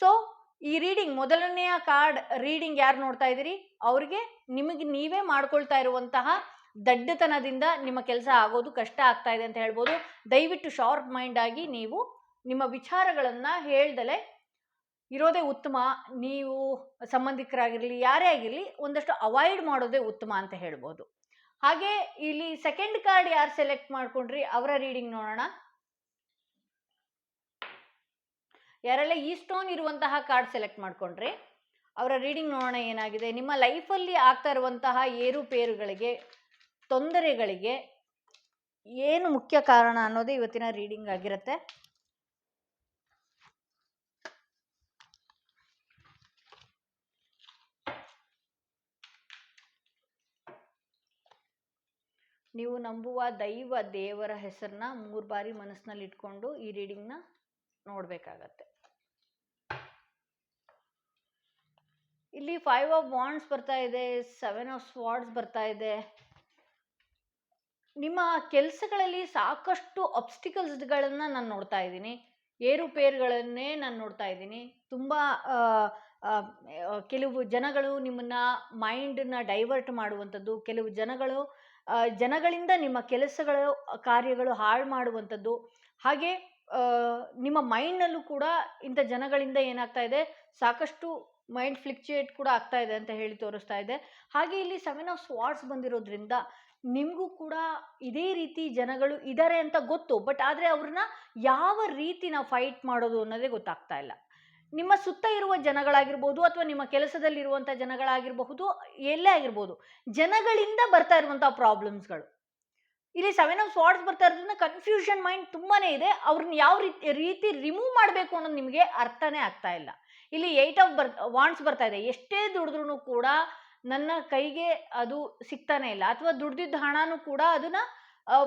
ಸೊ ಈ ರೀಡಿಂಗ್ ಮೊದಲನೆಯ ಕಾರ್ಡ್ ರೀಡಿಂಗ್ ಯಾರು ನೋಡ್ತಾ ಇದ್ದೀರಿ? ಅವ್ರಿಗೆ ನಿಮಗೆ ನೀವೇ ಮಾಡ್ಕೊಳ್ತಾ ಇರುವಂತಹ ದಡ್ಡತನದಿಂದ ನಿಮ್ಮ ಕೆಲಸ ಆಗೋದು ಕಷ್ಟ ಆಗ್ತಾ ಇದೆ ಅಂತ ಹೇಳ್ಬೋದು. ದಯವಿಟ್ಟು ಶಾರ್ಪ್ ಮೈಂಡ್ ಆಗಿ ನೀವು ನಿಮ್ಮ ವಿಚಾರಗಳನ್ನು ಹೇಳ್ದಲೆ ಇರೋದೇ ಉತ್ತಮ. ನೀವು ಸಂಬಂಧಿಕರಾಗಿರಲಿ, ಯಾರೇ ಆಗಿರಲಿ ಒಂದಷ್ಟು ಅವಾಯ್ಡ್ ಮಾಡೋದೇ ಉತ್ತಮ ಅಂತ ಹೇಳ್ಬೋದು. ಹಾಗೆ ಇಲ್ಲಿ ಸೆಕೆಂಡ್ ಕಾರ್ಡ್ ಯಾರು ಸೆಲೆಕ್ಟ್ ಮಾಡ್ಕೊಂಡ್ರಿ ಅವರ ರೀಡಿಂಗ್ ನೋಡೋಣ. ಯಾರೆಲ್ಲ ಈ ಸ್ಟೋನ್ ಇರುವಂತಹ ಕಾರ್ಡ್ ಸೆಲೆಕ್ಟ್ ಮಾಡ್ಕೊಂಡ್ರಿ. ಅವರ ರೀಡಿಂಗ್ ನೋಡೋಣ ಏನಾಗಿದೆ. ನಿಮ್ಮ ಲೈಫಲ್ಲಿ ಆಗ್ತಾ ಇರುವಂತಹ ಏರುಪೇರುಗಳಿಗೆ ತೊಂದರೆಗಳಿಗೆ ಏನು ಮುಖ್ಯ ಕಾರಣ ಅನ್ನೋದು ಇವತ್ತಿನ ರೀಡಿಂಗ್ ಆಗಿರುತ್ತೆ. ನೀವು ನಂಬುವ ದೈವ ದೇವರ ಹೆಸರನ್ನ ಮೂರು ಬಾರಿ ಮನಸ್ಸಿನಲ್ಲಿ ಇಟ್ಕೊಂಡು ಈ ರೀಡಿಂಗ್ನ ನೋಡಬೇಕಾಗತ್ತೆ. ಇಲ್ಲಿ ಫೈವ್ ಆಫ್ ಬಾಂಡ್ಸ್ ಬರ್ತಾ ಇದೆ ಸೆವೆನ್ ಆಫ್ ಸ್ವಾಡ್ಸ್ ಬರ್ತಾ ಇದೆ. ನಿಮ್ಮ ಕೆಲಸಗಳಲ್ಲಿ ಸಾಕಷ್ಟು ಅಬ್ಸ್ಟಿಕಲ್ಸ್ಗಳನ್ನು ನಾನು ನೋಡ್ತಾ ಇದ್ದೀನಿ. ಏರುಪೇರುಗಳನ್ನೇ ನಾನು ನೋಡ್ತಾ ಇದ್ದೀನಿ. ತುಂಬ ಕೆಲವು ಜನಗಳು ನಿಮ್ಮನ್ನ ಮೈಂಡನ್ನ ಡೈವರ್ಟ್ ಮಾಡುವಂಥದ್ದು, ಕೆಲವು ಜನಗಳು ಜನಗಳಿಂದ ನಿಮ್ಮ ಕೆಲಸಗಳು, ಕಾರ್ಯಗಳು ಹಾಳು ಮಾಡುವಂಥದ್ದು. ಹಾಗೆ ನಿಮ್ಮ ಮೈಂಡ್ನಲ್ಲೂ ಕೂಡ ಇಂಥ ಜನಗಳಿಂದ ಏನಾಗ್ತಾ ಇದೆ, ಸಾಕಷ್ಟು ಮೈಂಡ್ ಫ್ಲಿಕ್ಚುಯೇಟ್ ಕೂಡ ಆಗ್ತಾ ಇದೆ ಅಂತ ಹೇಳಿ ತೋರಿಸ್ತಾ ಇದೆ. ಹಾಗೆ ಇಲ್ಲಿ ಸೆವೆನ್ ಆಫ್ ಸ್ವಾಟ್ಸ್ ಬಂದಿರೋದ್ರಿಂದ ನಿಮಗೂ ಕೂಡ ಇದೇ ರೀತಿ ಜನಗಳು ಇದ್ದಾರೆ ಅಂತ ಗೊತ್ತು, ಬಟ್ ಆದರೆ ಅವ್ರನ್ನ ಯಾವ ರೀತಿ ನಾವು ಫೈಟ್ ಮಾಡೋದು ಅನ್ನೋದೇ ಗೊತ್ತಾಗ್ತಾ ಇಲ್ಲ. ನಿಮ್ಮ ಸುತ್ತ ಇರುವ ಜನಗಳಾಗಿರ್ಬೋದು ಅಥವಾ ನಿಮ್ಮ ಕೆಲಸದಲ್ಲಿರುವಂಥ ಜನಗಳಾಗಿರಬಹುದು, ಎಲ್ಲೇ ಆಗಿರ್ಬೋದು, ಜನಗಳಿಂದ ಬರ್ತಾ ಇರುವಂಥ ಪ್ರಾಬ್ಲಮ್ಸ್ಗಳು ಇಲ್ಲಿ ಸೆವೆನ್ ಆಫ್ ಸ್ವಾರ್ಡ್ಸ್ ಬರ್ತಾ ಇರೋದ್ರಿಂದ ಕನ್ಫ್ಯೂಷನ್ ಮೈಂಡ್ ತುಂಬಾ ಇದೆ ಅವ್ರನ್ನ ಯಾವ ರೀತಿ ರೀತಿ ರಿಮೂವ್ ಮಾಡಬೇಕು ಅನ್ನೋದು ನಿಮಗೆ ಅರ್ಥನೇ ಆಗ್ತಾ ಇಲ್ಲ. ಇಲ್ಲಿ ಏಯ್ಟ್ ಆಫ್ ಬರ್ ವಾಂಡ್ಸ್ ಬರ್ತಾ ಇದೆ. ಎಷ್ಟೇ ದುಡಿದ್ರೂ ಕೂಡ ನನ್ನ ಕೈಗೆ ಅದು ಸಿಗ್ತಾನೆ ಇಲ್ಲ ಅಥವಾ ದುಡ್ದಿದ್ದ ಹಣನೂ ಕೂಡ ಅದನ್ನ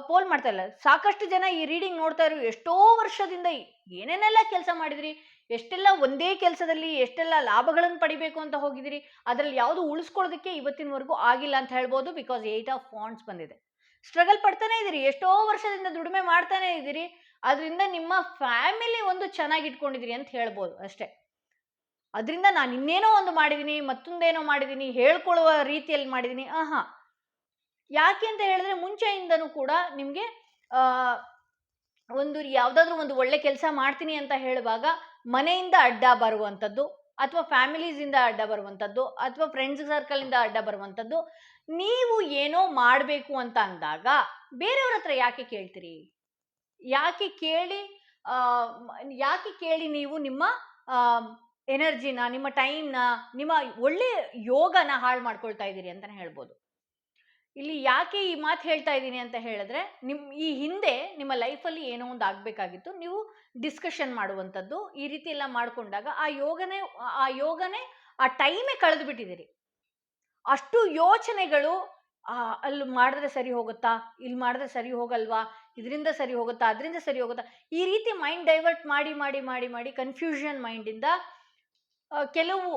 ಪೋಲ್ ಮಾಡ್ತಾ ಇಲ್ಲ. ಸಾಕಷ್ಟು ಜನ ಈ ರೀಡಿಂಗ್ ನೋಡ್ತಾ ಇರೋ ಎಷ್ಟೋ ವರ್ಷದಿಂದ ಏನೇನೆಲ್ಲ ಕೆಲಸ ಮಾಡಿದ್ರಿ, ಎಷ್ಟೆಲ್ಲ ಒಂದೇ ಕೆಲಸದಲ್ಲಿ, ಎಷ್ಟೆಲ್ಲ ಲಾಭಗಳನ್ನು ಪಡಿಬೇಕು ಅಂತ ಹೋಗಿದ್ರಿ, ಅದರಲ್ಲಿ ಯಾವುದು ಉಳಿಸ್ಕೊಳ್ಳೋದಕ್ಕೆ ಇವತ್ತಿನವರೆಗೂ ಆಗಿಲ್ಲ ಅಂತ ಹೇಳ್ಬೋದು ಬಿಕಾಸ್ ಏಟ್ ಆಫ್ ಫಾಂಡ್ಸ್ ಬಂದಿದೆ. ಸ್ಟ್ರಗಲ್ ಪಡ್ತಾನೆ ಇದ್ದೀರಿ ಎಷ್ಟೋ ವರ್ಷದಿಂದ ದುಡಿಮೆ ಮಾಡ್ತಾನೆ ಇದ್ದೀರಿ ಅದರಿಂದ ನಿಮ್ಮ ಫ್ಯಾಮಿಲಿ ಒಂದು ಚೆನ್ನಾಗಿ ಇಟ್ಕೊಂಡಿದ್ದೀರಿ ಅಂತ ಹೇಳ್ಬೋದು ಅಷ್ಟೇ. ಅದರಿಂದ ನಾನು ಇನ್ನೇನೋ ಒಂದು ಮಾಡಿದ್ದೀನಿ ಮತ್ತೊಂದೇನೋ ಮಾಡಿದ್ದೀನಿ ಹೇಳ್ಕೊಳ್ಳುವ ರೀತಿಯಲ್ಲಿ ಮಾಡಿದ್ದೀನಿ ಆಹಾ. ಯಾಕೆ ಅಂತ ಹೇಳಿದ್ರೆ ಮುಂಚೆಯಿಂದನೂ ಕೂಡ ನಿಮಗೆ ಒಂದು ಯಾವುದಾದ್ರೂ ಒಂದು ಒಳ್ಳೆ ಕೆಲಸ ಮಾಡ್ತೀನಿ ಅಂತ ಹೇಳುವಾಗ ಮನೆಯಿಂದ ಅಡ್ಡ ಬರುವಂಥದ್ದು ಅಥವಾ ಫ್ಯಾಮಿಲೀಸಿಂದ ಅಡ್ಡ ಬರುವಂಥದ್ದು ಅಥವಾ ಫ್ರೆಂಡ್ಸ್ ಸರ್ಕಲಿಂದ ಅಡ್ಡ ಬರುವಂಥದ್ದು ನೀವು ಏನೋ ಮಾಡಬೇಕು ಅಂತ ಅಂದಾಗ ಬೇರೆಯವ್ರ ಹತ್ರ ಯಾಕೆ ಕೇಳ್ತೀರಿ? ಯಾಕೆ ಕೇಳಿ ಯಾಕೆ ಕೇಳಿ ನೀವು ನಿಮ್ಮ ಎನರ್ಜಿನ, ನಿಮ್ಮ ಟೈಮ್ನ, ನಿಮ್ಮ ಒಳ್ಳೆ ಯೋಗನ ಹಾಳು ಮಾಡ್ಕೊಳ್ತಾ ಇದ್ದೀರಿ ಅಂತಲೇ ಹೇಳ್ಬೋದು. ಇಲ್ಲಿ ಯಾಕೆ ಈ ಮಾತು ಹೇಳ್ತಾ ಇದ್ದೀನಿ ಅಂತ ಹೇಳಿದ್ರೆ, ನಿಮ್, ಈ ಹಿಂದೆ ನಿಮ್ಮ ಲೈಫಲ್ಲಿ ಏನೋ ಒಂದು ಆಗಬೇಕಾಗಿತ್ತು. ನೀವು ಡಿಸ್ಕಷನ್ ಮಾಡುವಂಥದ್ದು, ಈ ರೀತಿ ಎಲ್ಲ ಮಾಡಿಕೊಂಡಾಗ ಆ ಯೋಗನೇ ಆ ಯೋಗನೇ ಆ ಟೈಮೇ ಕಳೆದು ಬಿಟ್ಟಿದ್ದೀರಿ. ಅಷ್ಟು ಯೋಚನೆಗಳು ಅಲ್ಲಿ ಮಾಡಿದ್ರೆ ಸರಿ ಹೋಗುತ್ತಾ, ಇಲ್ಲಿ ಮಾಡಿದ್ರೆ ಸರಿ ಹೋಗಲ್ವಾ, ಇದರಿಂದ ಸರಿ ಹೋಗುತ್ತಾ, ಅದರಿಂದ ಸರಿ ಹೋಗುತ್ತಾ, ಈ ರೀತಿ ಮೈಂಡ್ ಡೈವರ್ಟ್ ಮಾಡಿ ಮಾಡಿ ಮಾಡಿ ಮಾಡಿ ಕನ್ಫ್ಯೂಷನ್ ಮೈಂಡಿಂದ ಕೆಲವು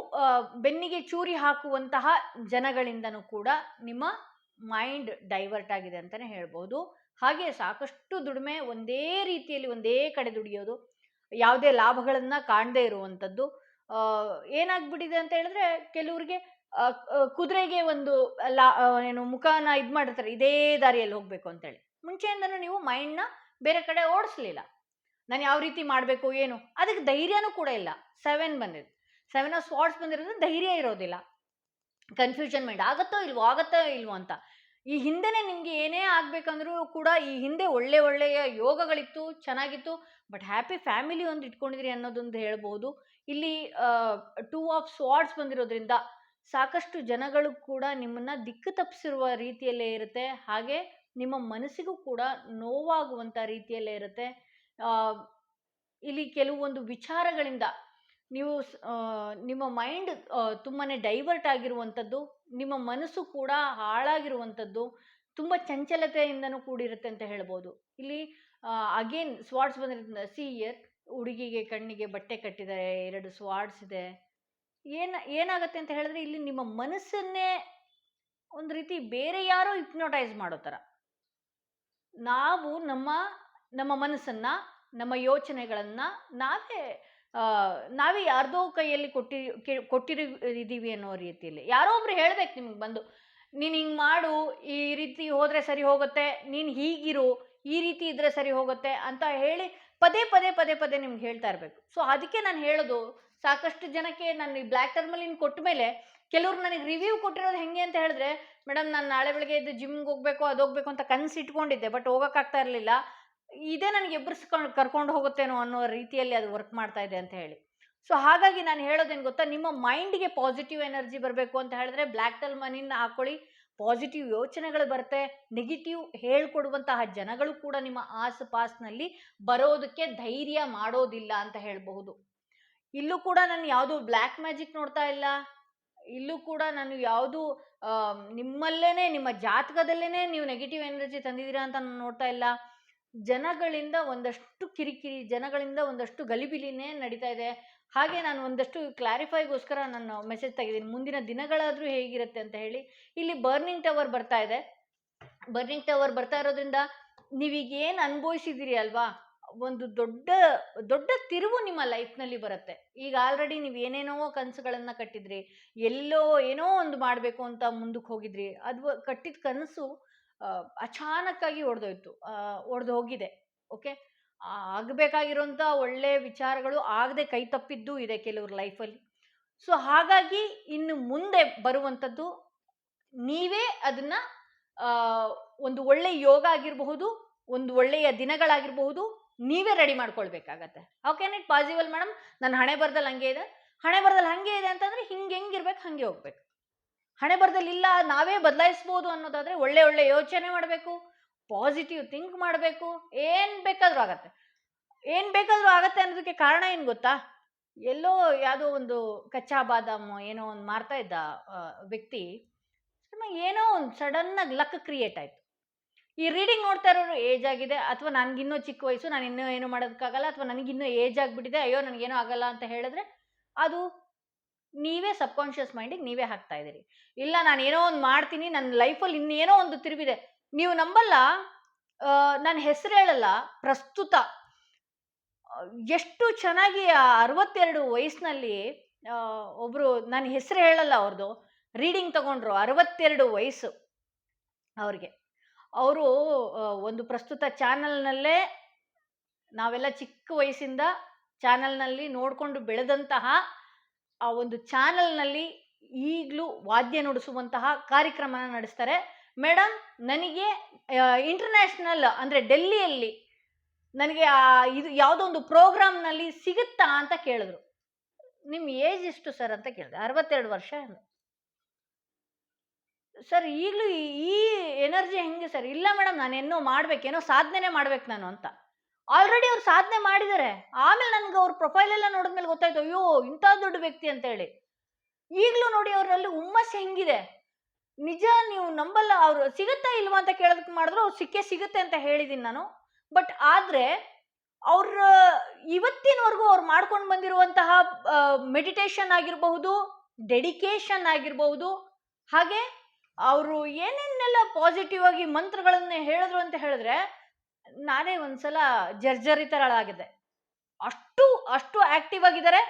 ಬೆನ್ನಿಗೆ ಚೂರಿ ಹಾಕುವಂತಹ ಜನಗಳಿಂದನೂ ಕೂಡ ನಿಮ್ಮ ಮೈಂಡ್ ಡೈವರ್ಟ್ ಆಗಿದೆ ಅಂತಲೇ ಹೇಳ್ಬೋದು. ಹಾಗೆ ಸಾಕಷ್ಟು ದುಡಿಮೆ ಒಂದೇ ರೀತಿಯಲ್ಲಿ ಒಂದೇ ಕಡೆ ದುಡಿಯೋದು, ಯಾವುದೇ ಲಾಭಗಳನ್ನು ಕಾಣದೇ ಇರುವಂಥದ್ದು ಏನಾಗ್ಬಿಟ್ಟಿದೆ ಅಂತ ಹೇಳಿದ್ರೆ ಕೆಲವ್ರಿಗೆ ಕುದುರೆಗೆ ಒಂದು ಲಾ ಏನು ಮುಖನ ಇದು ಮಾಡಿರ್ತಾರೆ, ಇದೇ ದಾರಿಯಲ್ಲಿ ಹೋಗಬೇಕು ಅಂತೇಳಿ. ಮುಂಚೆಯಿಂದನೂ ನೀವು ಮೈಂಡ್ನ ಬೇರೆ ಕಡೆ ಓಡಿಸ್ಲಿಲ್ಲ. ನಾನು ಯಾವ ರೀತಿ ಮಾಡಬೇಕು, ಏನು? ಅದಕ್ಕೆ ಧೈರ್ಯನೂ ಕೂಡ ಇಲ್ಲ. ಸೆವೆನ್ ಬಂದಿದೆ. ಸೆವೆನ್ ಆಫ್ ಸ್ವಾಟ್ಸ್ ಬಂದಿರೋದ್ರಿಂದ ಧೈರ್ಯ ಇರೋದಿಲ್ಲ. ಕನ್ಫ್ಯೂಷನ್ ಮೈಂಡ್ ಆಗತ್ತೋ ಇಲ್ವೋ ಆಗತ್ತೋ ಇಲ್ವೋ ಅಂತ. ಈ ಹಿಂದೆನೇ ನಿಮಗೆ ಏನೇ ಆಗಬೇಕಂದ್ರೂ ಕೂಡ ಈ ಹಿಂದೆ ಒಳ್ಳೆ ಒಳ್ಳೆಯ ಯೋಗಗಳಿತ್ತು, ಚೆನ್ನಾಗಿತ್ತು ಬಟ್ ಹ್ಯಾಪಿ ಫ್ಯಾಮಿಲಿ ಒಂದು ಇಟ್ಕೊಂಡಿದ್ರಿ ಅನ್ನೋದೊಂದು ಹೇಳ್ಬೋದು. ಇಲ್ಲಿ ಟೂ ಆಫ್ ಸ್ವಾರ್ಡ್ಸ್ ಬಂದಿರೋದ್ರಿಂದ ಸಾಕಷ್ಟು ಜನಗಳು ಕೂಡ ನಿಮ್ಮನ್ನ ದಿಕ್ಕು ತಪ್ಪಿಸಿರುವ ರೀತಿಯಲ್ಲೇ ಇರುತ್ತೆ. ಹಾಗೆ ನಿಮ್ಮ ಮನಸ್ಸಿಗೂ ಕೂಡ ನೋವಾಗುವಂಥ ರೀತಿಯಲ್ಲೇ ಇರುತ್ತೆ. ಇಲ್ಲಿ ಕೆಲವೊಂದು ವಿಚಾರಗಳಿಂದ ನೀವು ನಿಮ್ಮ ಮೈಂಡ್ ತುಂಬಾ ಡೈವರ್ಟ್ ಆಗಿರುವಂಥದ್ದು, ನಿಮ್ಮ ಮನಸ್ಸು ಕೂಡ ಹಾಳಾಗಿರುವಂಥದ್ದು, ತುಂಬ ಚಂಚಲತೆಯಿಂದನೂ ಕೂಡಿರುತ್ತೆ ಅಂತ ಹೇಳ್ಬೋದು. ಇಲ್ಲಿ ಅಗೇನ್ ಸ್ವಾಡ್ಸ್ ಬಂದಿರೋದ್ರಿಂದ ಸಿ ಇಯರ್ ಹುಡುಗಿಗೆ ಕಣ್ಣಿಗೆ ಬಟ್ಟೆ ಕಟ್ಟಿದ್ದಾರೆ, ಎರಡು ಸ್ವಾಡ್ಸ್ ಇದೆ. ಏನ, ಏನಾಗುತ್ತೆ ಅಂತ ಹೇಳಿದ್ರೆ, ಇಲ್ಲಿ ನಿಮ್ಮ ಮನಸ್ಸನ್ನೇ ಒಂದು ರೀತಿ ಬೇರೆ ಯಾರೋ ಇಪ್ನೋಟೈಸ್ ಮಾಡೋ ಥರ. ನಾವು ನಮ್ಮ ನಮ್ಮ ಮನಸ್ಸನ್ನು, ನಮ್ಮ ಯೋಚನೆಗಳನ್ನು ನಾವೇ ನಾವೇ ಯಾರ್ದೋ ಕೈಯಲ್ಲಿ ಕೊಟ್ಟಿ ಕೊಟ್ಟಿರಿದ್ದೀವಿ ಅನ್ನೋ ರೀತಿಯಲ್ಲಿ. ಯಾರೋ ಒಬ್ರು ಹೇಳ್ಬೇಕು ನಿಮ್ಗೆ ಬಂದು, ನೀನು ಹಿಂಗೆ ಮಾಡು, ಈ ರೀತಿ ಹೋದರೆ ಸರಿ ಹೋಗುತ್ತೆ, ನೀನು ಹೀಗಿರು, ಈ ರೀತಿ ಇದ್ರೆ ಸರಿ ಹೋಗುತ್ತೆ ಅಂತ ಹೇಳಿ ಪದೇ ಪದೇ ಪದೇ ಪದೇ ನಿಮ್ಗೆ ಹೇಳ್ತಾ ಇರಬೇಕು. ಸೊ ಅದಕ್ಕೆ ನಾನು ಹೇಳೋದು, ಸಾಕಷ್ಟು ಜನಕ್ಕೆ ನಾನು ಈ ಬ್ಲ್ಯಾಕ್ ಟರ್ಮಲಿನ್ ಕೊಟ್ಟ ಮೇಲೆ ಕೆಲವ್ರು ನನಗೆ ರಿವ್ಯೂ ಕೊಟ್ಟಿರೋದು ಹೆಂಗೆ ಅಂತ ಹೇಳಿದ್ರೆ, ಮೇಡಮ್, ನಾನು ನಾಳೆ ಬೆಳಗ್ಗೆ ಇದ್ದು ಜಿಮ್ಗೆ ಹೋಗ್ಬೇಕು, ಅದು ಹೋಗ್ಬೇಕು ಅಂತ ಕನಸು ಇಟ್ಕೊಂಡಿದ್ದೆ ಬಟ್ ಹೋಗೋಕ್ಕಾಗ್ತಾ ಇರಲಿಲ್ಲ. ಇದೇ ನನಗೆ ಎಬ್ಬರಿಸ್ಕೊಂಡು ಕರ್ಕೊಂಡು ಹೋಗುತ್ತೇನೋ ಅನ್ನೋ ರೀತಿಯಲ್ಲಿ ಅದು ವರ್ಕ್ ಮಾಡ್ತಾ ಇದೆ ಅಂತ ಹೇಳಿ. ಸೊ ಹಾಗಾಗಿ ನಾನು ಹೇಳೋದೇನು ಗೊತ್ತಾ? ನಿಮ್ಮ ಮೈಂಡ್ಗೆ ಪಾಸಿಟಿವ್ ಎನರ್ಜಿ ಬರಬೇಕು ಅಂತ ಹೇಳಿದ್ರೆ ಬ್ಲ್ಯಾಕ್ ಟಲ್ ಮನಿನ ಹಾಕೊಳ್ಳಿ. ಪಾಸಿಟಿವ್ ಯೋಚನೆಗಳು ಬರುತ್ತೆ. ನೆಗೆಟಿವ್ ಹೇಳ್ಕೊಡುವಂತಹ ಜನಗಳು ಕೂಡ ನಿಮ್ಮ ಆಸುಪಾಸಿನಲ್ಲಿ ಬರೋದಕ್ಕೆ ಧೈರ್ಯ ಮಾಡೋದಿಲ್ಲ ಅಂತ ಹೇಳಬಹುದು. ಇಲ್ಲೂ ಕೂಡ ನಾನು ಯಾವುದು ಬ್ಲ್ಯಾಕ್ ಮ್ಯಾಜಿಕ್ ನೋಡ್ತಾ ಇಲ್ಲ. ಇಲ್ಲೂ ಕೂಡ ನಾನು ಯಾವುದು ನಿಮ್ಮಲ್ಲೇನೆ, ನಿಮ್ಮ ಜಾತಕದಲ್ಲೇನೆ ನೀವು ನೆಗೆಟಿವ್ ಎನರ್ಜಿ ತಂದಿದ್ದೀರಾ ಅಂತ ನಾನು ನೋಡ್ತಾ ಇಲ್ಲ. ಜನಗಳಿಂದ ಒಂದಷ್ಟು ಕಿರಿಕಿರಿ, ಜನಗಳಿಂದ ಒಂದಷ್ಟು ಗಲಿಬಿಲಿನೇ ನಡೀತಾ ಇದೆ. ಹಾಗೆ ನಾನು ಒಂದಷ್ಟು ಕ್ಲಾರಿಫೈಗೋಸ್ಕರ ನಾನು ಮೆಸೇಜ್ ತೆಗೆದೀನಿ. ಮುಂದಿನ ದಿನಗಳಾದರೂ ಹೇಗಿರುತ್ತೆ ಅಂತ ಹೇಳಿ. ಇಲ್ಲಿ ಬರ್ನಿಂಗ್ ಟವರ್ ಬರ್ತಾ ಇದೆ. ಬರ್ನಿಂಗ್ ಟವರ್ ಬರ್ತಾ ಇರೋದ್ರಿಂದ ನೀವೀಗ ಏನು ಅನುಭವಿಸಿದ್ದೀರಿ ಅಲ್ವಾ? ಒಂದು ದೊಡ್ಡ ದೊಡ್ಡ ತಿರುವು ನಿಮ್ಮ ಲೈಫ್ನಲ್ಲಿ ಬರುತ್ತೆ. ಈಗ ಆಲ್ರೆಡಿ ನೀವು ಏನೇನೋ ಕನಸುಗಳನ್ನು ಕಟ್ಟಿದ್ರಿ. ಎಲ್ಲೋ ಏನೋ ಒಂದು ಮಾಡಬೇಕು ಅಂತ ಮುಂದಕ್ಕೆ ಹೋಗಿದ್ರಿ. ಅದು ಕಟ್ಟಿದ ಕನಸು ಅಚಾನಕ್ಕಾಗಿ ಒಡೆದೋಯ್ತು. ಒಡೆದು ಹೋಗಿದೆ ಓಕೆ? ಆಗಬೇಕಾಗಿರೋಂಥ ಒಳ್ಳೆ ವಿಚಾರಗಳು ಆಗದೆ ಕೈ ತಪ್ಪಿದ್ದು ಇದೆ ಕೆಲವ್ರ ಲೈಫಲ್ಲಿ. ಸೊ, ಹಾಗಾಗಿ ಇನ್ನು ಮುಂದೆ ಬರುವಂಥದ್ದು ನೀವೇ ಅದನ್ನ ಒಂದು ಒಳ್ಳೆ ಯೋಗ ಆಗಿರಬಹುದು, ಒಂದು ಒಳ್ಳೆಯ ದಿನಗಳಾಗಿರಬಹುದು, ನೀವೇ ರೆಡಿ ಮಾಡ್ಕೊಳ್ಬೇಕಾಗತ್ತೆ. ಕ್ಯಾನ್ ಇಟ್ ಪಾಸಿಬಲ್ ಮೇಡಮ್ ನನ್ನ ಹಣೆ ಬರದಲ್ಲಿ ಹಂಗೆ ಇದೆ. ಹಣೆ ಬರದಲ್ಲಿ ಹಂಗೆ ಇದೆ ಅಂತಂದ್ರೆ ಹಿಂಗೆ ಹೆಂಗಿರ್ಬೇಕು, ಹಾಗೆ ಹೋಗ್ಬೇಕು. ಹಣೆ ಬರದಲ್ಲಿ ಇಲ್ಲ ನಾವೇ ಬದಲಾಯಿಸ್ಬೋದು ಅನ್ನೋದಾದ್ರೆ ಒಳ್ಳೆ ಒಳ್ಳೆ ಯೋಚನೆ ಮಾಡಬೇಕು ಪಾಸಿಟಿವ್ ಥಿಂಕ್ ಮಾಡಬೇಕು. ಏನು ಬೇಕಾದರೂ ಆಗತ್ತೆ. ಏನು ಬೇಕಾದರೂ ಆಗತ್ತೆ ಅನ್ನೋದಕ್ಕೆ ಕಾರಣ ಏನು ಗೊತ್ತಾ? ಎಲ್ಲೋ ಯಾವುದೋ ಒಂದು ಕಚ್ಚಾ ಬಾದಾಮ್ ಏನೋ ಒಂದು ಮಾರ್ತಾ ಇದ್ದ ವ್ಯಕ್ತಿ ಏನೋ ಒಂದು ಸಡನ್ನಾಗಿ ಲಕ್ ಕ್ರಿಯೇಟ್ ಆಯಿತು. ಈ ರೀಡಿಂಗ್ ನೋಡ್ತಾ ಇರೋರು ಏಜ್ ಆಗಿದೆ, ಅಥವಾ ನನಗಿನ್ನೂ ಚಿಕ್ಕ ವಯಸ್ಸು ನಾನು ಇನ್ನೂ ಏನು ಮಾಡೋದಕ್ಕಾಗಲ್ಲ, ಅಥವಾ ನನಗಿನ್ನೂ ಏಜ್ ಆಗಿಬಿಟ್ಟಿದೆ, ಅಯ್ಯೋ, ನನಗೇನೋ ಆಗಲ್ಲ ಅಂತ ಹೇಳಿದ್ರೆ ಅದು ನೀವೇ ಸಬ್ಕಾನ್ಷಿಯಸ್ ಮೈಂಡಿಗೆ ನೀವೇ ಹಾಕ್ತಾ ಇದ್ದೀರಿ. ಇಲ್ಲ, ನಾನು ಏನೋ ಒಂದು ಮಾಡ್ತೀನಿ ನನ್ನ ಲೈಫಲ್ಲಿ ಇನ್ನೇನೋ ಒಂದು ತಿರುವಿದೆ. ನೀವು ನಂಬಲ್ಲ ನನ್ನ ಹೆಸರು ಹೇಳಲ್ಲ, ಪ್ರಸ್ತುತ. ಎಷ್ಟು ಚೆನ್ನಾಗಿ ಆ ಅರವತ್ತೆರಡು ವಯಸ್ಸಿನಲ್ಲಿ ಒಬ್ಬರು ನನ್ನ ಹೆಸರು ಹೇಳಲ್ಲ ಅವ್ರದ್ದು ರೀಡಿಂಗ್ ತಗೊಂಡ್ರು ಅರವತ್ತೆರಡು ವಯಸ್ಸು ಅವ್ರಿಗೆ. ಅವರು ಒಂದು ಪ್ರಸ್ತುತ ಚಾನಲ್ನಲ್ಲೇ ನಾವೆಲ್ಲ ಚಿಕ್ಕ ವಯಸ್ಸಿಂದ ಚಾನಲ್ನಲ್ಲಿ ನೋಡಿಕೊಂಡು ಬೆಳೆದಂತಹ ಆ ಒಂದು ಚಾನಲ್ನಲ್ಲಿ ಈಗಲೂ ವಾದ್ಯ ನುಡಿಸುವಂತಹ ಕಾರ್ಯಕ್ರಮನ ನಡೆಸ್ತಾರೆ. ಮೇಡಮ್ ನನಗೆ ಇಂಟರ್ನ್ಯಾಷನಲ್ ಅಂದರೆ ಡೆಲ್ಲಿಯಲ್ಲಿ ನನಗೆ ಇದು ಯಾವುದೋ ಒಂದು ಪ್ರೋಗ್ರಾಮ್ನಲ್ಲಿ ಸಿಗುತ್ತಾ ಅಂತ ಕೇಳಿದ್ರು. ನಿಮ್ಮ ಏಜ್ ಎಷ್ಟು ಸರ್ ಅಂತ ಕೇಳಿದೆ. ಅರವತ್ತೆರಡು ವರ್ಷ ಸರ್, ಈಗಲೂ ಈ ಎನರ್ಜಿ ಹೆಂಗೆ ಸರ್? ಇಲ್ಲ ಮೇಡಮ್ ನಾನು ಏನೋ ಮಾಡ್ಬೇಕು, ಏನೋ ಸಾಧನೆ ಮಾಡ್ಬೇಕು ನಾನು ಅಂತ. ಆಲ್ರೆಡಿ ಅವ್ರು ಸಾಧನೆ ಮಾಡಿದ್ದಾರೆ ಆಮೇಲೆ ನನ್ಗೆ ಅವ್ರ ಪ್ರೊಫೈಲ್ ಎಲ್ಲ ನೋಡಿದ್ಮೇಲೆ ಗೊತ್ತಾಯ್ತು, ಅಯ್ಯೋ, ಇಂಥ ದೊಡ್ಡ ವ್ಯಕ್ತಿ ಅಂತ ಹೇಳಿ ಈಗಲೂ ನೋಡಿ ಅವರಲ್ಲಿ ಹುಮ್ಮಸ್ ಹೆಂಗಿದೆ. ನಿಜ ನೀವು ನಂಬಲ್ಲ, ಅವ್ರು ಸಿಗುತ್ತಾ ಇಲ್ವಾ ಅಂತ ಕೇಳೋದಕ್ಕೆ ಮಾಡಿದ್ರು ಅವ್ರು ಸಿಕ್ಕೇ ಸಿಗುತ್ತೆ ಅಂತ ಹೇಳಿದ್ದೀನಿ ನಾನು. ಬಟ್ ಆದರೆ, ಅವ್ರ ಇವತ್ತಿನವರೆಗೂ ಅವ್ರು ಮಾಡ್ಕೊಂಡು ಬಂದಿರುವಂತಹ ಮೆಡಿಟೇಷನ್ ಆಗಿರಬಹುದು ಡೆಡಿಕೇಶನ್ ಆಗಿರಬಹುದು, ಹಾಗೆ ಅವರು ಏನೇನೆಲ್ಲ ಪಾಸಿಟಿವ್ ಆಗಿ ಮಂತ್ರಗಳನ್ನು ಹೇಳಿದ್ರು ಅಂತ ಹೇಳಿದ್ರೆ ನಾನೇ ಒಂದ್ಸಲ ಜರ್ಜರಿತರಳಾಗಿದ್ದೆ ಅಷ್ಟು ಅಷ್ಟು ಆಕ್ಟಿವ್ ಆಗಿದ್ದಾರೆ.